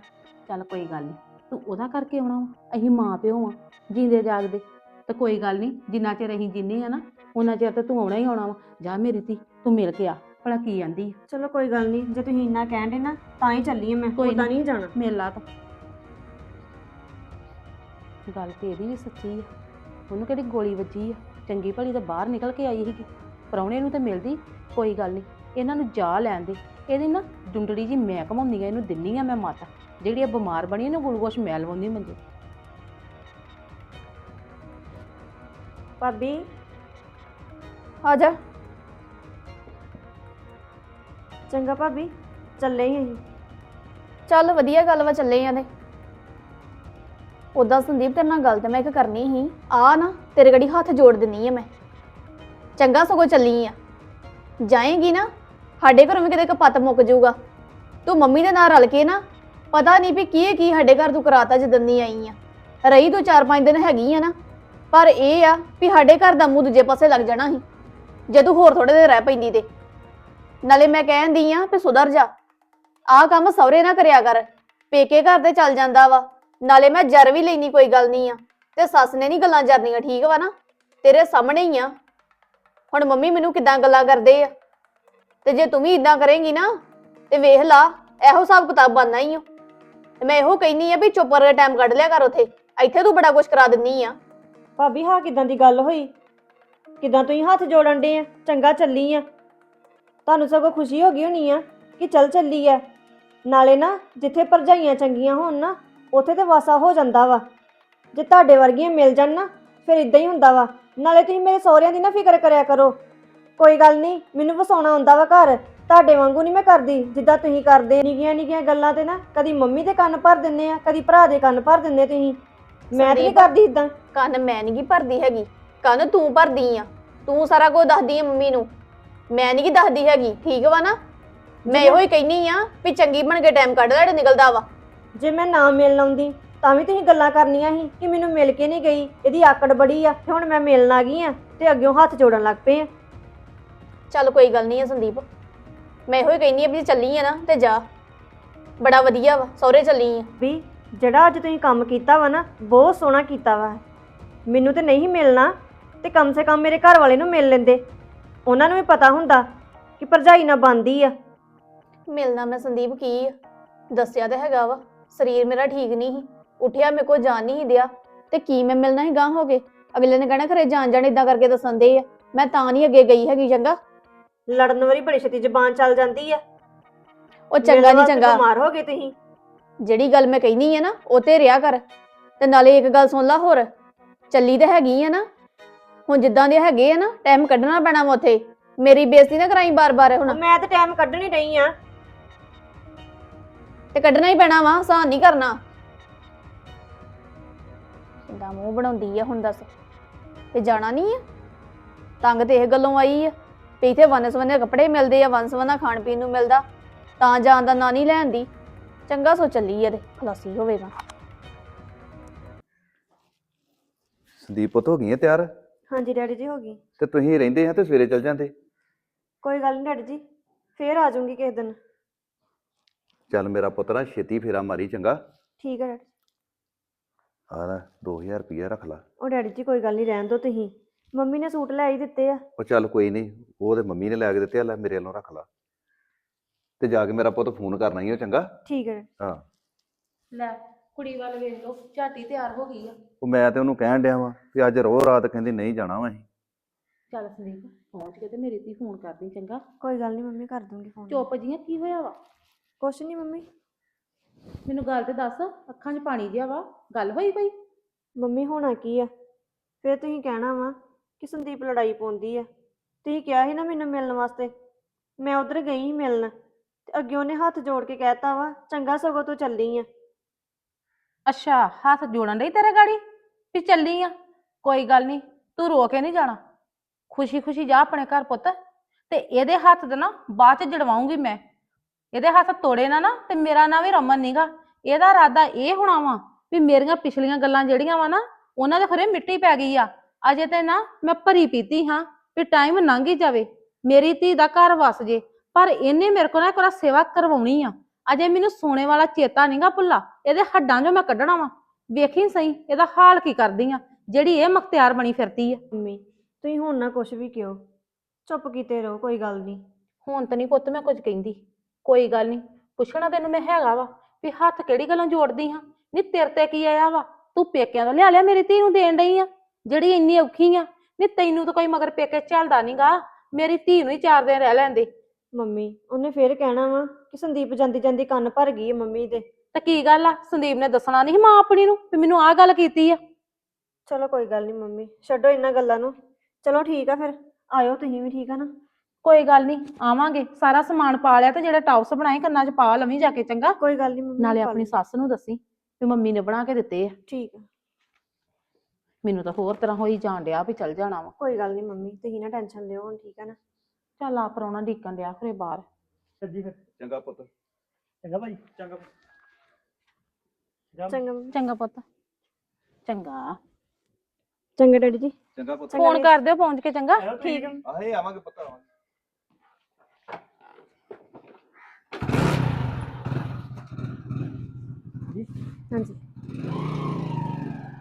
ਚੱਲ ਕੋਈ ਗੱਲ ਨਹੀਂ ਤੂੰ ਉਹਦਾ ਕਰਕੇ ਆਉਣਾ ਵਾ ਅਸੀਂ ਮਾਂ ਪਿਓ ਆ ਜਿੰਦੇ ਜਾਗਦੇ। ਤੇ ਕੋਈ ਗੱਲ ਨਹੀਂ ਜਿੰਨਾ ਚਿਰ ਅਸੀਂ ਜਿੰਨੇ ਆ ਨਾ ਉਹਨਾਂ ਚਿਰ ਤੇ ਤੂੰ ਆਉਣਾ ਹੀ ਆਉਣਾ ਵਾ। ਜਾ ਮੇਰੀ ਧੀ ਤੂੰ ਮਿਲ ਕੇ ਆ ਭਲਾ ਕੀ ਜਾਂਦੀ ਆ? ਚਲੋ ਕੋਈ ਗੱਲ ਨਹੀਂ ਜੇ ਤੁਸੀਂ ਇੰਨਾ ਕਹਿੰਦੇ ਨਾ ਤਾਂ ਹੀ ਚੱਲੀ ਆ ਮੈਂ ਕੋਈ ਉਦਾਂ ਨੀ। ਨਹੀਂ ਜਾਣਾ। ਮਿਲ ਲਾ ਤੂੰ। ਗੱਲ ਤੇ ਇਹਦੀ ਵੀ ਸੱਚੀ ਆ। ਉਹਨੂੰ ਕਿਹੜੀ ਗੋਲੀ ਵੱਜੀ ਆ? ਚੰਗੀ ਭਲੀ ਤਾਂ ਬਾਹਰ ਨਿਕਲ ਕੇ ਆਈ ਸੀਗੀ। ਪ੍ਰਾਹੁਣੇ ਨੂੰ ਤਾਂ ਮਿਲਦੀ ਕੋਈ ਗੱਲ ਨਹੀਂ। ਇਹਨਾਂ ਨੂੰ ਜਾ ਲੈਣ ਦੇ। ਇਹਦੀ ਨਾ ਡੁੰਡੜੀ ਜੀ ਮੈਂ ਘਮਾਉਂਦੀ ਆ ਇਹਨੂੰ ਦਿੰਨੀ ਆ ਮੈਂ ਮਾਤਾ। ਜਿਹੜੀ ਇਹ ਬਿਮਾਰ ਬਣੀ ਇਹਨੂੰ ਗਲੂਕੋਸ਼ ਮੈਂ ਲਵਾਉਂਦੀ ਮੰਜੇ ਭਾਬੀ ਆ ਜਾ। ਚੰਗਾ ਭਾਬੀ ਚੱਲੇ ਹੀ ਅਸੀਂ। ਚੱਲ ਵਧੀਆ ਗੱਲ ਵਾ ਚੱਲੇ ਆਂ ਤੇ। ਉਦਾਂ ਸੰਦੀਪ ਤੇਰੇ ਨਾਲ ਗੱਲ ਤੇ ਮੈਂ ਇੱਕ ਕਰਨੀ ਸੀ। ਆ ਨਾ ਤੇਰੇ ਗੜੀ ਹੱਥ ਜੋੜ ਦਿੰਨੀ ਆ ਮੈਂ। ਚੰਗਾ ਸਗੋਂ ਚੱਲੀ ਆ। ਜਾਏਗੀ ਨਾ, ਸਾਡੇ ਘਰੋਂ ਵੀ ਕਿਤੇ ਕਪੱਤ ਮੁੱਕ ਜਾਊਗਾ। ਤੂੰ ਮੰਮੀ ਦੇ ਨਾਲ ਰਲ ਕੇ ਨਾ, ਪਤਾ ਨਹੀਂ ਵੀ ਕੀ ਕੀ ਸਾਡੇ ਘਰ ਤੂੰ ਕਰਾਤਾ ਜਦੋਂ ਦੀ ਆਈ ਆ। ਰਹੀ ਤੂੰ 4-5 ਦਿਨ ਹੈਗੀ ਆ ਨਾ, ਪਰ ਇਹ ਆ ਵੀ ਸਾਡੇ ਘਰ ਦਾ ਮੂੰਹ ਦੂਜੇ ਪਾਸੇ ਲੱਗ ਜਾਣਾ ਸੀ, ਜੇ ਤੂੰ ਹੋਰ ਥੋੜੇ ਦਿਨ ਰਹਿ ਪੈਂਦੀ ਤੇ। ਨਾਲੇ ਮੈਂ ਕਹਿੰਦੀ ਆ ਵੀ ਸੁਧਰ ਜਾ। ਆਹ ਕੰਮ ਸਹੁਰੇ ਨਾ ਕਰਿਆ ਕਰ, ਪੇਕੇ ਘਰ ਤੇ ਚੱਲ ਜਾਂਦਾ ਵਾ। ਨਾਲੇ ਮੈਂ ਜਰ ਵੀ ਲੈਣੀ ਕੋਈ ਗੱਲ ਨਹੀਂ ਆ, ਤੇ ਸੱਸ ਨੇ ਨਹੀਂ ਗੱਲਾਂ ਜਰਨੀਆਂ ਠੀਕ ਵਾ ਨਾ, ਤੇਰੇ ਸਾਹਮਣੇ ਹੀ ਆ। ਹੁਣ ਮੰਮੀ ਮੈਨੂੰ ਕਿਦਾਂ ਗੱਲਾਂ ਕਰਦੇ ਆ? ਤੇ ਜੇ ਤੂੰ ਵੀ ਇਦਾਂ ਕਰੇਂਗੀ ਨਾ, ਤੇ ਵੇਖ ਲਾ, ਇਹੋ ਹਿਸਾਬ ਕਿਤਾਬ ਬਣਨਾ ਹੀ ਓ ਤੇ ਮੈਂ ਇਹੋ ਕਹਿਨੀ ਆ ਵੀ ਚੁੱਪ ਕਰਕੇ ਟਾਈਮ ਕੱਢ ਲਿਆ ਕਰ ਉਥੇ। ਇੱਥੇ ਤੂੰ ਬੜਾ ਕੁਝ ਕਰਾ ਦਿੰਨੀ ਆ। ਭਾਬੀ, ਹਾਂ ਕਿਦਾਂ ਦੀ ਗੱਲ ਹੋਈ? ਕਿਦਾਂ ਤੁਸੀਂ ਹੱਥ ਜੋੜਨ ਦੇ ਆ? ਚੰਗਾ ਚੱਲੀ ਆ। ਤੁਹਾਨੂੰ ਸਗੋਂ ਖੁਸ਼ੀ ਹੋ ਗਈ ਹੋਣੀ ਆ ਕਿ ਚੱਲ ਚੱਲੀ ਆ ਨਾਲੇ ਨਾ, ਜਿੱਥੇ ਭਰਜਾਈਆਂ ਚੰਗੀਆਂ ਹੋਣ ਨਾ, ਉੱਥੇ ਤੇ ਵਾਸਾ ਹੋ ਜਾਂਦਾ ਵਾ। ਜੇ ਤੁਹਾਡੇ ਵਰਗੀਆਂ ਮਿਲ ਜਾਣ ਨਾ, ਫਿਰ ਇਦਾਂ ਹੀ ਹੁੰਦਾ ਵਾ। ਨਾਲੇ ਤੁਸੀਂ ਮੇਰੇ ਸਹੁਰਿਆਂ ਦੀ ਨਾ ਫਿਕਰ ਕਰਿਆ ਕਰੋ। ਕੋਈ ਗੱਲ ਨਹੀਂ ਮੈਨੂੰ ਵਸਾਉਣਾ ਹੁੰਦਾ ਵਾ ਘਰ। ਤੁਹਾਡੇ ਵਾਂਗੂ ਨਹੀਂ ਮੈਂ ਕਰਦੀ ਜਿੱਦਾਂ ਤੁਸੀਂ ਕਰਦੇ ਨਿੱਕੀਆਂ ਨਿੱਕੀਆਂ ਗੱਲਾਂ ਤੇ ਨਾ ਕਦੀ ਮੰਮੀ ਦੇ ਕੰਨ ਭਰ ਦਿੰਨੇ ਆ ਕਦੀ ਭਰਾ ਦੇ ਕੰਨ ਭਰ ਦਿੰਨੇ ਤੁਸੀਂ। ਮੈਂ ਤਾਂ ਨਹੀਂ ਸੰਦੀਪ। ਕਰਦੀ ਇਦਾਂ ਕੰਨ ਮੈਂ ਨਹੀਂ ਭਰਦੀ ਹੈਗੀ। ਕੰਨ ਤੂੰ ਭਰਦੀ ਆ। ਤੂੰ ਸਾਰਾ ਕੁਝ ਦੱਸਦੀ ਆ ਮੰਮੀ ਨੂੰ। ਮੈਂ ਨਹੀਂ ਦੱਸਦੀ ਹੈਗੀ ਠੀਕ ਵਾ ਨਾ? ਮੈਂ ਇਹੋ ਹੀ ਕਹਿਨੀ ਆ ਵੀ ਚੰਗੀ ਬਣ ਕੇ ਟਾਈਮ ਕੱਢ ਲੈ ਨਿਕਲਦਾ ਵਾ। ਜੇ ਮੈਂ ਨਾ ਮਿਲਣ ਆਉਂਦੀ ਤਾਂ ਵੀ ਤੁਸੀਂ ਗੱਲਾਂ ਕਰਨੀਆਂ ਸੀ ਕਿ ਮੈਨੂੰ ਮਿਲ ਕੇ ਨਹੀਂ ਗਈ ਇਹਦੀ ਆਕੜ ਬੜੀ ਆ ਤੇ ਹੁਣ ਮੈਂ ਮਿਲਣ ਆ ਗਈ ਆ ਤੇ ਅੱਗਿਓਂ ਹੱਥ ਜੋੜਨ ਲੱਗ ਪਏ ਆ। ਚੱਲ ਕੋਈ ਗੱਲ ਨਹੀਂ ਆ ਸੰਦੀਪ ਮੈਂ ਇਹੋ ਹੀ ਕਹਿਨੀ ਆ ਵੀ ਜੇ ਚੱਲੀ ਆ ਨਾ ਤੇ ਜਾ। ਬੜਾ ਵਧੀਆ ਵਾ ਸਹੁਰੇ ਚੱਲੀ ਆ। ਵੀ ਜਿਹੜਾ ਅੱਜ ਤੁਸੀਂ ਕੰਮ ਕੀਤਾ ਵਾ ਨਾ ਬਹੁਤ ਸੋਹਣਾ ਕੀਤਾ ਵਾ। ਮੈਨੂੰ ਤੇ ਨਹੀਂ ਮਿਲਣਾ ਤੇ ਕਮ ਸੇ ਕਮ ਮੇਰੇ ਘਰ ਵਾਲੇ ਨੂੰ ਮਿਲ ਲੈਂਦੇ। ਉਹਨਾਂ ਨੂੰ ਵੀ ਪਤਾ ਹੁੰਦਾ ਕਿ ਭਰਜਾਈ ਨਾਲ ਬੰਦੀ ਆ। ਮਿਲਣਾ ਮੈਂ ਸੰਦੀਪ ਕੀ ਆ? ਦੱਸਿਆ ਤਾਂ ਹੈਗਾ ਵਾ ਸਰੀਰ ਮੇਰਾ ਠੀਕ ਨਹੀਂ ਸੀ। ਉੱਠਿਆ ਮੇਰੇ ਕੋਲ ਜਾਣ ਨਹੀਂ ਦਿਆ। ਤੇ ਕੀ ਮੈਂ ਮਿਲਣਾ ਹੀ ਗਾਂ ਹੋ ਗਏ ਅਗਲੇ ਨੇ ਕਹਿਣਾ ਘਰੇ ਜਾਣ ਜਾਣ ਇਦਾਂ ਕਰਕੇ ਦੱਸਣ ਦੇ ਆ। ਮੈਂ ਤਾਂ ਨਹੀਂ ਅੱਗੇ ਗਈ ਹੈਗੀ ਚੰਗਾ। ਲੜਨ ਵਾਲੀ ਬੜੀ ਛੇਤੀ ਜ਼ਬਾਨ ਚੱਲ ਜਾਂਦੀ ਆ। ਉਹ ਚੰਗਾ ਨਹੀਂ ਚੰਗਾ। ਬਿਮਾਰ ਹੋ ਗਏ ਤੁਸੀਂ। ਜਿਹੜੀ ਗੱਲ ਮੈਂ ਕਹਿਨੀ ਆ ਨਾ ਉਹ ਤੇ ਰਿਆ ਕਰ। ਤੇ ਨਾਲੇ ਇੱਕ ਗੱਲ ਸੁਣ ਲਾ ਹੋਰ। ਚੱਲੀ ਤੇ ਹੈਗੀ ਆ ਨਾ। ਹੁਣ ਜਿੱਦਾਂ ਦੇ ਹੈਗੇ ਆ ਨਾ ਟਾਈਮ ਕੱਢਣਾ ਪੈਣਾ ਵਾ ਉੱਥੇ। ਮੇਰੀ ਬੇਇੱਜ਼ਤੀ ਨਾ ਕਰਾਈ ਬਾਰ-ਬਾਰ ਹੁਣ। ਮੈਂ ਤਾਂ ਟਾਈਮ ਕੱਢਣ ਰਹੀ ਆ। ਤੇ ਕੱਢਣਾ ਹੀ ਪੈਣਾ ਵਾ ਆਸਾਨ ਨਹੀਂ ਕਰਨਾ। ਕਿੰਦਾ ਮੂੰਹ ਬਣਾਉਂਦੀ ਆ ਹੁਣ ਦੱਸ। ਤੇ ਜਾਣਾ ਨਹੀਂ ਆ? ਤੰਗ ਤੇ ਇਹ ਗੱਲੋਂ ਆਈ ਆ। ਵੀ ਇੱਥੇ ਵਨਸਵਨੇ ਕੱਪੜੇ ਮਿਲਦੇ ਆ ਵਨਸਵਨਾ ਖਾਣ ਪੀਣ ਨੂੰ ਮਿਲਦਾ। ਤਾਂ ਜਾਣ ਦਾ ਨਾਂ ਨਹੀਂ ਲੈਂਦੀ ਚੰਗਾ ਸੋ ਚੱਲੀ ਆ ਤੇ ਖਲਾਸੀ ਹੋਵੇਗਾ। ਸੰਦੀਪ ਪੁੱਤ ਹੋ ਗਈਆਂ ਤਿਆਰ? ਹਾਂਜੀ ਡੈਡੀ ਜੀ ਹੋ ਗਈ। ਤੇ ਤੁਸੀਂ ਰਹਿੰਦੇ ਆ ਤੇ ਸਵੇਰੇ ਚੱਲ ਜਾਂਦੇ? ਕੋਈ ਗੱਲ ਨਹੀਂ ਡੈਡੀ ਜੀ ਫੇਰ ਆ ਜਾਊਂਗੀ ਕਿਸੇ ਦਿਨ। ਚੱਲ ਮੇਰਾ ਪੁੱਤ ਨਾ ਛੇਤੀ ਫੇਰਾ ਮਾਰੀ ਚੰਗਾ। ਠੀਕ ਹੈ ਡੈਡੀ ਆ ਲੈ 2000 ਰੁਪਇਆ ਰੱਖ ਲਾ। ਉਹ ਡੈਡੀ ਜੀ ਕੋਈ ਗੱਲ ਨਹੀਂ ਰਹਿਣ ਦਿਓ ਤੁਸੀਂ। ਮੰਮੀ ਨੇ ਸੂਟ ਲੈ ਹੀ ਦਿੱਤੇ ਆ। ਉਹ ਚੱਲ ਕੋਈ ਨਹੀਂ ਉਹ ਤੇ ਮੰਮੀ ਨੇ ਲੈ ਕੇ ਦਿੱਤੇ ਆ ਲੈ ਮੇਰੇ ਵੱਲੋਂ ਰੱਖ ਲਾ। ਤੇ ਜਾ ਕੇ ਮੇਰਾ ਪੁੱਤ ਫੋਨ ਕਰਨਾ ਹੀ ਉਹ ਚੰਗਾ? ਠੀਕ ਹੈ ਹਾਂ। ਲੈ ਕੁੜੀ ਵੱਲ ਵੇਖ ਲਓ ਝਾਟੀ ਤਿਆਰ ਹੋ ਗਈ ਆ। ਉਹ ਮੈਂ ਤੇ ਉਹਨੂੰ ਕਹਿਣ ਡਿਆ ਵਾਂ ਕਿ ਅੱਜ ਰੋ ਰਾਤ ਕਹਿੰਦੀ ਨਹੀਂ ਜਾਣਾ ਵਾ ਅਸੀਂ। ਚੱਲ ਸੰਦੀਪ ਪਹੁੰਚ ਕੇ ਤੇ ਮੇਰੀ ਧੀ ਫੋਨ ਕਰਦੀ ਚੰਗਾ। ਕੋਈ ਗੱਲ ਨਹੀਂ ਮੰਮੀ ਕਰ ਦੂੰਗੀ ਫੋਨ। ਚੁੱਪ ਜੀਆਂ ਕੀ ਹੋਇਆ ਵਾ? ਕੁਛ ਨਹੀਂ ਮੰਮੀ। ਮੈਨੂੰ ਗੱਲ ਤੇ ਦੱਸ ਅੱਖਾਂ 'ਚ ਪਾਣੀ ਜਿਹਾ ਵਾ ਗੱਲ ਹੋਈ ਪਈ ਮੰਮੀ ਹੋਣਾ ਕੀ ਆ? ਫਿਰ ਤੁਸੀਂ ਕਹਿਣਾ ਵਾ ਕਿ ਸੰਦੀਪ ਲੜਾਈ ਪਾਉਂਦੀ ਆ। ਤੁਸੀਂ ਕਿਹਾ ਸੀ ਨਾ ਮੈਨੂੰ ਮਿਲਣ ਵਾਸਤੇ। ਮੈਂ ਉਧਰ ਗਈ ਸੀ ਮਿਲਣ ਤੇ ਅੱਗੇ ਉਹਨੇ ਹੱਥ ਜੋੜ ਕੇ ਕਹਿਤਾ ਵਾ ਚੰਗਾ ਸਗੋਂ ਤੂੰ ਚੱਲੀ ਆ। ਅੱਛਾ ਹੱਥ ਜੋੜਨ ਡਈ ਤੇਰੇ ਗਾੜੀ? ਵੀ ਚੱਲੀ ਆ? ਕੋਈ ਗੱਲ ਨਹੀਂ ਤੂੰ ਰੋ ਕੇ ਨਹੀਂ ਜਾਣਾ। ਖੁਸ਼ੀ ਖੁਸ਼ੀ ਜਾ ਆਪਣੇ ਘਰ ਪੁੱਤ। ਤੇ ਇਹਦੇ ਹੱਥ ਤੇ ਨਾ ਬਾਅਦ ਚ ਜੜਵਾਉਂਗੀ ਮੈਂ। ਇਹਦੇ ਹੱਥ ਤੋੜੇ ਨਾ ਨਾ ਤੇ ਮੇਰਾ ਨਾਂ ਵੀ ਰਮਨ ਨੀਗਾ। ਇਹਦਾ ਇਰਾਦਾ ਇਹ ਹੋਣਾ ਵਾ ਵੀ ਮੇਰੀਆਂ ਪਿਛਲੀਆਂ ਗੱਲਾਂ ਜਿਹੜੀਆਂ ਵਾ ਨਾ ਉਹਨਾਂ ਦੇ ਖਰੇ ਮਿੱਟੀ ਪੈ ਗਈ ਆ। ਅਜੇ ਤੇ ਨਾ ਮੈਂ ਭਰੀ ਪੀਤੀ ਹਾਂ ਵੀ ਟਾਈਮ ਲੰਘ ਹੀ ਜਾਵੇ। ਮੇਰੀ ਧੀ ਦਾ ਘਰ ਵਸ ਜੇ ਪਰ ਇਹਨੇ ਮੇਰੇ ਕੋਲ ਨਾ ਇੱਕ ਵਾਰ ਸੇਵਾ ਕਰਵਾਉਣੀ ਆ। ਅਜੇ ਮੈਨੂੰ ਸੋਨੇ ਵਾਲਾ ਚੇਤਾ ਨਹੀਂਗਾ ਭੁੱਲਾ। ਇਹਦੇ ਹੱਡਾਂ 'ਚੋਂ ਮੈਂ ਕੱਢਣਾ ਵਾ। ਵੇਖੀ ਸਹੀ ਇਹਦਾ ਹਾਲ ਕੀ ਕਰਦੀ ਆ ਜਿਹੜੀ ਇਹ ਮਖਤਿਆਰ ਬਣੀ ਫਿਰਦੀ ਆ। ਮੰਮੀ ਤੁਸੀਂ ਹੁਣ ਨਾ ਕੁਝ ਵੀ ਕਿਉ ਚੁੱਪ ਕੀਤੇ ਰਹੋ ਕੋਈ ਗੱਲ ਨਹੀਂ। ਹੁਣ ਤਾਂ ਨਹੀਂ ਪੁੱਤ ਮੈਂ ਕੁਝ ਕਹਿੰਦੀ। ਕੋਈ ਗੱਲ ਨਹੀਂ ਪੁੱਛਣਾ ਤੈਨੂੰ ਮੈਂ ਹੈਗਾ ਵਾ ਵੀ ਹੱਥ ਕਿਹੜੀ ਗੱਲੋਂ ਜੋੜਦੀ ਹਾਂ? ਨਹੀਂ ਤੇਰੇ ਤੇ ਕੀ ਆਇਆ ਵਾ? ਤੂੰ ਪੇਕਿਆਂ ਦਾ ਲਿਆ ਲਿਆ ਮੇਰੀ ਧੀ ਨੂੰ ਦੇਣ ਡਈ ਆ ਜਿਹੜੀ ਇੰਨੀ ਔਖੀ ਆ। ਨਹੀਂ ਤੈਨੂੰ ਤਾਂ ਕੋਈ ਮਗਰ ਪੇਕੇ ਚੱਲਦਾ ਨਹੀਂਗਾ ਮੇਰੀ ਧੀ ਨੂੰ ਹੀ ਚਾਰ ਦਿਨ ਰਹਿ ਲੈਂਦੇ ਮੰਮੀ ਉਹਨੇ ਫੇਰ ਕਹਿਣਾ ਵਾ ਕਿ ਸੰਦੀਪ ਜਾਂਦੀ ਜਾਂਦੀ ਕੰਨ ਭਰ ਗਈ ਹੈ ਮੰਮੀ ਦੇ। ਤਾਂ ਕੀ ਗੱਲ ਆ? ਸੰਦੀਪ ਨੇ ਦੱਸਣਾ ਨਹੀਂ ਮਾਂ ਆਪਣੀ ਨੂੰ ਵੀ ਮੈਨੂੰ ਆਹ ਗੱਲ ਕੀਤੀ ਆ। ਚਲੋ ਕੋਈ ਗੱਲ ਨਹੀਂ ਮੰਮੀ ਛੱਡੋ ਇਹਨਾਂ ਗੱਲਾਂ ਨੂੰ। ਚਲੋ ਠੀਕ ਆ ਫਿਰ ਆਇਓ ਤੁਸੀਂ ਵੀ ਠੀਕ ਆ ਨਾ। ਕੋਈ ਗੱਲ ਨਹੀਂ ਆਵਾਂਗੇ। ਸਾਰਾ ਸਮਾਨ ਪਾ ਲਿਆ ਤੇ ਜਿਹੜੇ ਟਾਪਸ ਬਣਾਏ ਕੰਨਾਂ 'ਚ ਪਾ ਲਵੀਂ ਜਾ ਕੇ ਚੰਗਾ। ਕੋਈ ਗੱਲ ਨਹੀਂ ਮੰਮੀ ਨਾਲੇ ਪਾ ਆਪਣੀ। ਸੱਸ ਨੂੰ ਦੱਸੀ ਵੀ ਮੰਮੀ ਨੇ ਬਣਾ ਕੇ ਦਿੱਤੇ ਆ। ਠੀਕ ਆ। ਮੈਨੂੰ ਤਾਂ ਹੋਰ ਤਰ੍ਹਾਂ ਹੋਈ ਜਾਣ ਡਿਆ ਵੀ ਚੱਲ ਜਾਣਾ ਵਾ। ਕੋਈ ਗੱਲ ਨਹੀਂ ਮੰਮੀ ਤੁਸੀਂ ਨਾ ਟੈਨਸ਼ਨ ਲਿਓ ਹੁਣ ਠੀਕ ਆ ਨਾ? ਚੱਲ ਆ ਪਰੋਣਾ ਢੀਕਣ ਡਿਆ ਖਰੇ ਬਾਹਰ। ਸੱਜੀ ਫਿਰ। ਚੰਗਾ ਪੁੱਤ। ਚੰਗਾ ਭਾਈ? ਚੰਗਾ ਚੰਗਾ ਚੰਗਾ ਮੰਮੀ। ਚੰਗਾ ਪੁੱਤ। ਚੰਗਾ। ਚੰਗਾ ਡੈਡੀ ਜੀ। ਚੰਗਾ ਪੁੱਤ। ਚੰਗਾ ਫੋਨ ਵੀਰ। ਕਰ ਦਿਓ ਪਹੁੰਚ ਕੇ ਚੰਗਾ। ਠੀਕ ਆ। ਆਹੇ ਆਵਾਂਗੇ ਪੁੱਤ ਆਵਾਂਗੇ। ਹਾਂਜੀ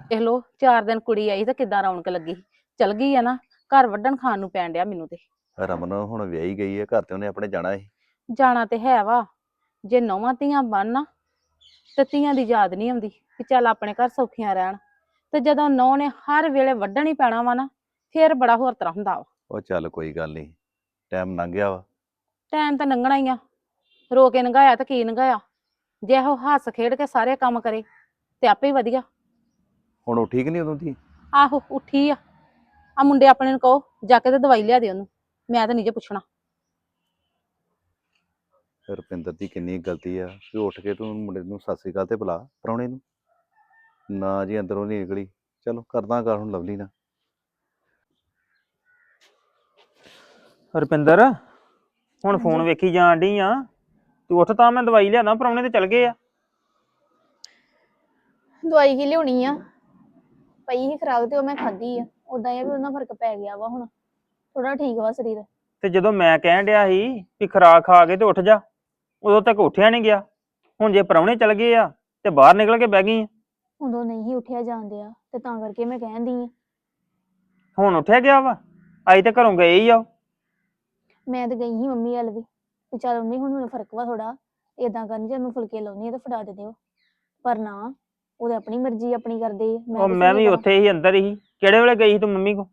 ਦੇਖ ਲੋ ਚਾਰ ਦਿਨ ਕੁੜੀ ਆਈ ਤਾਂ ਕਿੱਦਾਂ ਰੌਣਕ ਲੱਗੀ। ਚਲ ਗਈ ਆ ਨਾ ਘਰ ਵੱਢਣ ਖਾਣ ਨੂੰ ਪੈਣ ਡਿਆ ਮੈਨੂੰ ਤੇ। ਰਮਨ ਹੁਣ ਵਿਆਹੀ ਗਈ ਹੈ ਘਰ ਤੇ ਉਹਨੇ ਆਪਣੇ ਜਾਣਾ ਸੀ। ਜਾਣਾ ਤੇ ਹੈ ਵਾ। ਜੇ ਨੌਵਾਂ ਧੀਆਂ ਬਣ ਨਾ ਤੇ ਧੀਆਂ ਦੀ ਯਾਦ ਨਹੀਂ ਆਉਂਦੀ ਕਿ ਚੱਲ ਆਪਣੇ ਘਰ ਸੌਖੀਆਂ ਰਹਿਣ। ਤੇ ਜਦੋਂ ਨੌ ਨੇ ਹਰ ਵੇਲੇ ਵੱਢਣ ਹੀ ਪੈਣਾ ਵਾ ਨਾ ਫੇਰ ਬੜਾ ਹੋਰ ਤਰ੍ਹਾਂ ਹੁੰਦਾ ਵਾ। ਉਹ ਚੱਲ ਕੋਈ ਗੱਲ ਨਹੀਂ ਟਾਈਮ ਲੰਘ ਗਿਆ ਵਾ। ਟਾਈਮ ਤਾਂ ਲੰਘਣਾ ਹੀ ਆ। ਰੋ ਕੇ ਨੰਗਾਇਆ ਤਾਂ ਕੀ ਨੰਗਾਇਆ। ਜੇ ਉਹ ਹੱਸ ਖੇਡ ਕੇ ਸਾਰੇ ਕੰਮ ਕਰੇ ਤੇ ਆਪੇ ਹੀ ਵਧੀਆ। ਹੁਣ ਉਹ ਠੀਕ ਨਹੀਂ ਉਦੋਂ ਦੀ? ਆਹੋ ਉੱਠੀ ਆ। ਆ ਮੁੰਡੇ ਆਪਣੇ ਨੂੰ ਕਹੋ ਜਾ ਕੇ ਤੇ ਦਵਾਈ ਲਿਆ ਦੇ ਉਹਨੂੰ। ਮੈਂ ਤਾਂ ਨਹੀਂ ਜੇ ਪੁੱਛਣਾ। ਰੁਪਿੰਦਰ ਦੀ ਕਿੰਨੀ ਗਲਤੀ ਆ ਕਿ ਉੱਠ ਕੇ ਤੂੰ ਮੁੰਡੇ ਨੂੰ ਸਤਿ ਸ੍ਰੀ ਅਕਾਲ ਤੇ ਬੁਲਾ ਪ੍ਰਾਹੁਣੇ ਨੂੰ। ਨਾ ਜੀ ਅੰਦਰੋਂ ਨਹੀਂ ਨਿਕਲੀ। ਚਲੋ ਕਰਦਾ ਗੱਲ ਹੁਣ ਲਵਲੀ ਨਾਲ। ਰੁਪਿੰਦਰ ਹੁਣ ਫੋਨ ਵੇਖੀ ਜਾਣ ਡਈ ਆ। ਤੂੰ ਉੱਠ ਤਾਂ ਮੈਂ ਦਵਾਈ ਲਿਆਦਾ ਪਰੌਣੇ ਤੇ ਚਲ ਗਏ ਆ। ਦਵਾਈ ਕੀ ਲਿਆਉਣੀ ਆ? ਪਈ ਹੀ ਖਰਾਕ ਤੇ ਉਹ ਮੈਂ ਖਾਧੀ ਆ। ਉਦਾਂ ਇਹ ਵੀ ਉਹਨਾਂ ਫ਼ਰਕ ਪੈ ਗਿਆ ਵਾ ਹੁਣ। ਥੋੜਾ ਠੀਕ ਵਾ ਸਰੀਰ। ਤੇ ਜਦੋਂ ਮੈਂ ਕਹਿਣ ਡਿਆ ਸੀ ਵੀ ਖਰਾਕ ਖਾ ਕੇ ਤੇ ਉੱਠ ਜਾ ਉਦੋਂ ਤੱਕ ਉੱਠਿਆ ਨਹੀਂ ਗਿਆ। ਹੁਣ ਜੇ ਪਰੌਣੇ ਚਲ ਗਏ ਆ ਤੇ ਬਾਹਰ ਨਿਕਲ ਕੇ ਬਹਿ ਗਈ ਆ। ਉਦੋਂ ਨਹੀਂ ਉੱਠਿਆ ਜਾਂਦੇ ਆ ਤੇ ਤਾਂ ਕਰਕੇ ਮੈਂ ਕਹਿੰਦੀ ਆ। ਹੁਣ ਉੱਠਿਆ ਗਿਆ ਵਾ? ਅੱਜ ਤੇ ਘਰੋਂ ਗਏ ਹੀ ਆ ਉਹ। ਮੈਂ ਤੇ ਗਈ ਸੀ ਮੰਮੀ ਵੱਲ ਵੀ। ਵੀ ਚੱਲ ਮੰਮੀ ਹੁਣ ਮੈਨੂੰ ਫ਼ਰਕ ਵਾ ਥੋੜਾ ਇਦਾਂ ਕਰਨੀ ਜੇ ਮੈਂ ਫੁਲਕੇ ਲਾਉਣੀ ਆ ਤੇ ਫੜਾ ਦੇ ਦਿਓ। ਪਰ ਨਾ ਉਹਦੇ ਆਪਣੀ ਮਰਜ਼ੀ ਆਪਣੀ ਕਰਦੇ ਆ। ਉਹ ਮੈਂ ਵੀ? ਉੱਥੇ ਹੀ ਅੰਦਰ ਹੀ। ਕਿਹੜੇ ਵੇਲੇ ਗਈ ਸੀ ਤੂੰ ਮੰਮੀ ਕੋ?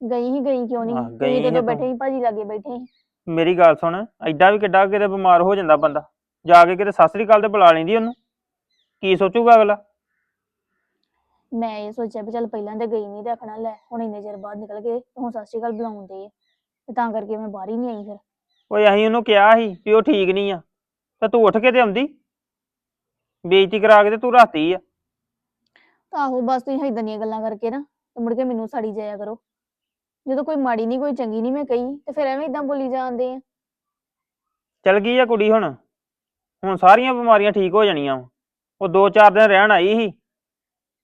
ਗਈ ਹੀ ਗਈ ਕਿਉਂ ਨਹੀਂ? ਗਈ ਜਦੋਂ। ਬੈਠੇ ਸੀ ਭਾਜੀ ਲਾਗੇ ਬੈਠੇ ਸੀ। ਮੇਰੀ ਗੱਲ ਸੁਣ ਐਡਾ ਵੀ ਕਿੱਡਾ ਕਿਤੇ ਬਿਮਾਰ ਹੋ ਜਾਂਦਾ ਬੰਦਾ। ਜਾ ਕੇ ਕਿਤੇ ਸਤਿ ਸ੍ਰੀ ਅਕਾਲ ਤੇ ਬੁਲਾ ਲੈਂਦੀ ਉਹਨੂੰ। ਕੀ ਸੋਚੂਗਾ ਅਗਲਾ? ਮੈਂ ਇਹ ਸੋਚਿਆ ਵੀ ਚੱਲ ਪਹਿਲਾਂ ਤੇ ਗਈ ਨਹੀਂ ਤੇ ਆਖਣਾ ਲੈ ਹੁਣ ਇੰਨੇ ਚਿਰ ਬਾਅਦ ਨਿਕਲ ਗਏ ਹੁਣ ਸਤਿ ਸ਼੍ਰੀ ਅਕਾਲ ਬੁਲਾਉਂਦੇ ਆ। ਤੇ ਤਾਂ ਕਰਕੇ ਮੈਂ ਬਾਹਰ ਹੀ ਨਹੀਂ ਆਈ ਫਿਰ। ਓਏ ਅਸੀਂ ਉਹਨੂੰ ਕਿਹਾ ਸੀ ਵੀ ਉਹ ਠੀਕ ਨਹੀਂ ਆ। ਤਾਂ ਤੂੰ ਉੱਠ ਕੇ ਤੇ ਆਉਂਦੀ। ਬੇਇੱਜ਼ਤੀ ਕਰਾ ਕੇ ਤੇ ਤੂੰ ਰਾਤੀ ਆ। ਆਹੋ ਬਸ ਤੁਸੀਂ ਇਦਾਂ ਦੀਆਂ ਗੱਲਾਂ ਕਰਕੇ ਨਾ ਤੇ ਮੁੜ ਕੇ ਮੈਨੂੰ ਸਾੜੀ ਜਾਇਆ ਕਰੋ। ਜਦੋਂ ਕੋਈ ਮਾੜੀ ਨਹੀਂ ਕੋਈ ਚੰਗੀ ਨਹੀਂ ਮੈਂ ਕਹੀ ਤੇ ਫਿਰ ਐਵੇਂ ਇਦਾਂ ਬੋਲੀ ਜਾਂਦੇ ਆ। ਚਲ ਗਈ ਆ ਕੁੜੀ ਹੁਣ। ਹੁਣ ਸਾਰੀਆਂ ਬਿਮਾਰੀਆਂ ਠੀਕ ਹੋ ਜਾਣੀਆਂ ਵਾਂ। ਉਹ ਦੋ ਚਾਰ ਦਿਨ ਰਹਿਣ ਆਈ ਸੀ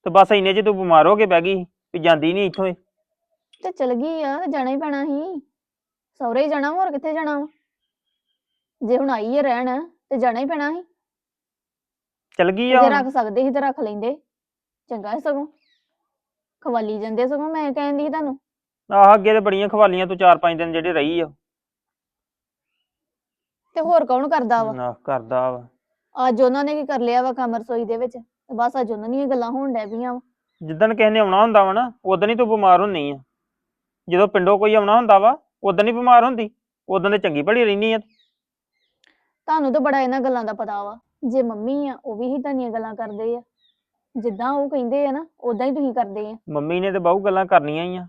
ਤੇ ਬਸ ਇੰਨੇ ਚ ਤੂੰ ਬਿਮਾਰ ਹੋ ਕੇ ਬਹਿ ਗਈ ਵੀ ਜਾਂਦੀ ਨਹੀਂ ਇੱਥੋਂ ਇਹ। ਤੇ ਚਲ ਗਈ ਆ ਤੇ ਜਾਣਾ ਹੀ ਪੈਣਾ ਸੀ। ਸਹੁਰੇ ਹੀ ਜਾਣਾ ਵਾ, ਹੋਰ ਕਿੱਥੇ ਜਾਣਾ ਵਾ? ਜੇ ਹੁਣ ਆਈ ਹੈ ਰਹਿਣ ਤੇ ਜਾਣਾ ਹੀ ਪੈਣਾ ਸੀ। ਚਲ ਗਈ ਆ ਜੇ ਹੁਣ। ਰੱਖ ਸਕਦੇ ਸੀ ਤੇ ਰੱਖ ਲੈਂਦੇ। ਚੰਗਾ ਹੈ ਸਗੋਂ। ਖਵਾਲੀ ਜਾਂਦੇ ਸਗੋਂ ਮੈਂ ਕਹਿੰਦੀ ਸੀ ਤੁਹਾਨੂੰ। ਆਹ ਅੱਗੇ ਤੇ ਬੜੀਆਂ ਖਵਾਲੀਆਂ ਤੂੰ ਚਾਰ ਪੰਜ ਦਿਨ ਜਿਹੜੇ ਰਹੀ ਆ। ਤੇ ਹੋਰ ਕੌਣ ਕਰਦਾ ਵਾ? ਨਾ ਕਰਦਾ ਵਾ। ਅੱਜ ਉਹਨਾਂ ਨੇ ਕੀ ਕਰ ਲਿਆ ਵਾ ਕੰਮ ਰਸੋਈ ਦੇ ਵਿੱਚ? ਤੇ ਬਸ ਅੱਜ ਉਹਨਾਂ ਦੀਆਂ ਗੱਲਾਂ ਹੋਣ ਡੈ ਪਈਆਂ ਵਾ। ਜਿੱਦਣ ਕਿਸੇ ਨੇ ਆਉਣਾ ਹੁੰਦਾ ਵਾ ਨਾ ਉਦੋਂ ਹੀ ਤੂੰ ਬਿਮਾਰ ਹੁੰਨੀ ਆ। ਜਦੋਂ ਪਿੰਡੋਂ ਕੋਈ ਆਉਣਾ ਹੁੰਦਾ ਵਾ ਉਦੋਂ ਹੀ ਬਿਮਾਰ ਹੁੰਦੀ। ਉਦੋਂ ਤੇ ਚੰਗੀ ਭਲੀ ਰਹਿਨੀ ਆ। ਤੁਹਾਨੂੰ ਤਾਂ ਬੜਾ ਇਹਨਾਂ ਗੱਲਾਂ ਦਾ ਪਤਾ ਵਾ। ਜੇ ਮੰਮੀ ਆ ਉਹ ਵੀ ਹੀ ਦੀਆਂ ਗੱਲਾਂ ਕਰਦੇ ਆ। ਜਿੱਦਾਂ ਉਹ ਕਹਿੰਦੇ ਆ ਨਾ ਉਦਾਂ ਹੀ ਤੁਸੀਂ ਕਰਦੇ ਆ। ਮੰਮੀ ਨੇ ਤੇ ਬਹੁ ਗੱਲਾਂ ਕਰਨੀਆਂ ਹੀ ਆ।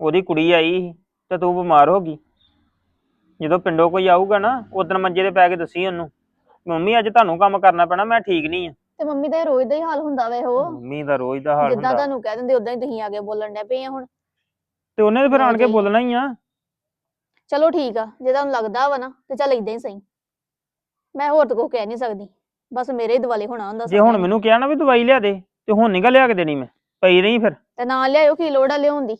ਉਹਦੀ ਕੁੜੀ ਆਈ ਸੀ ਤੇ ਤੂੰ ਬਿਮਾਰ ਹੋ ਗਈ। ਜਦੋਂ ਪਿੰਡੋਂ ਕੋਈ ਆਊਗਾ ਨਾ ਉਦੋਂ ਮੰਜੇ ਤੇ ਪੈ ਕੇ ਦੱਸੀ ਉਹਨੂੰ ਮੰਮੀ ਅੱਜ ਤੁਹਾਨੂੰ ਕੰਮ ਕਰਨਾ ਪੈਣਾ ਮੈਂ ਠੀਕ ਨਹੀਂ ਆ। ਤੇ ਮੰਮੀ ਦਾ ਇਹ ਰੋਜ਼ ਦਾ ਹੀ ਹਾਲ ਹੁੰਦਾ ਵੇ ਉਹ ਮੰਮੀ ਦਾ ਰੋਜ਼ ਦਾ ਹਾਲ ਜਿੱਦਾਂ ਹੁੰਦਾ। ਤੁਹਾਨੂੰ ਕਹਿ ਦਿੰਦੇ ਉਦਾਂ ਹੀ ਤੁਸੀਂ ਆ ਕੇ ਬੋਲਣ ਡੈ ਪਏ ਆ ਹੁਣ। ਤੇ ਉਹਨੇ ਫਿਰ ਆਣ ਕੇ। ਬੋਲਣਾ ਹੀ ਆ। ਚਲੋ ਠੀਕ ਆ ਜੇ ਤੁਹਾਨੂੰ ਲੱਗਦਾ ਵਾ ਨਾ ਤੇ ਚੱਲ ਇਦਾਂ ਹੀ ਸਹੀ। ਮੈਂ ਹੋਰ ਤਾਂ ਕੁਛ ਕਹਿ ਨਹੀਂ ਸਕਦੀ ਬਸ ਮੇਰੇ ਹੀ ਦਿਵਾਲੇ ਹੋਣਾ ਹੁੰਦਾ ਜੇ ਹੁਣ ਸਾਰਿਆਂ ਨੂੰ। ਮੈਨੂੰ ਕਿਹਾ ਨਾ ਵੀ ਦਵਾਈ ਲਿਆ ਦੇ ਤੇ ਹੁਣ ਨਿਕਲ ਲਿਆ ਕੇ ਦੇਣੀ ਮੈਂ ਪਈ ਰਹੀ ਫਿਰ ਤੇ ਨਾਲ ਲਿਆਇਓ ਕੀ ਲੋੜ ਆ ਲਿਆਉਣ ਦੀ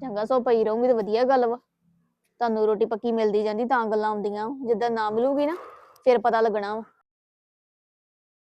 ਚੰਗਾ ਸੋ ਪਈ ਰਹੂੰਗੀ ਤੇ ਵਧੀਆ ਗੱਲ ਵਾ ਤੁਹਾਨੂੰ ਰੋਟੀ ਪੱਕੀ ਮਿਲਦੀ ਜਾਂਦੀ ਤਾਂ ਗੱਲਾਂ ਆਉਂਦੀਆਂ ਵਾਂ। ਜਿੱਦਾਂ ਨਾ ਮਿਲੂਗੀ ਨਾ ਫਿਰ ਪਤਾ ਲੱਗਣਾ ਵਾ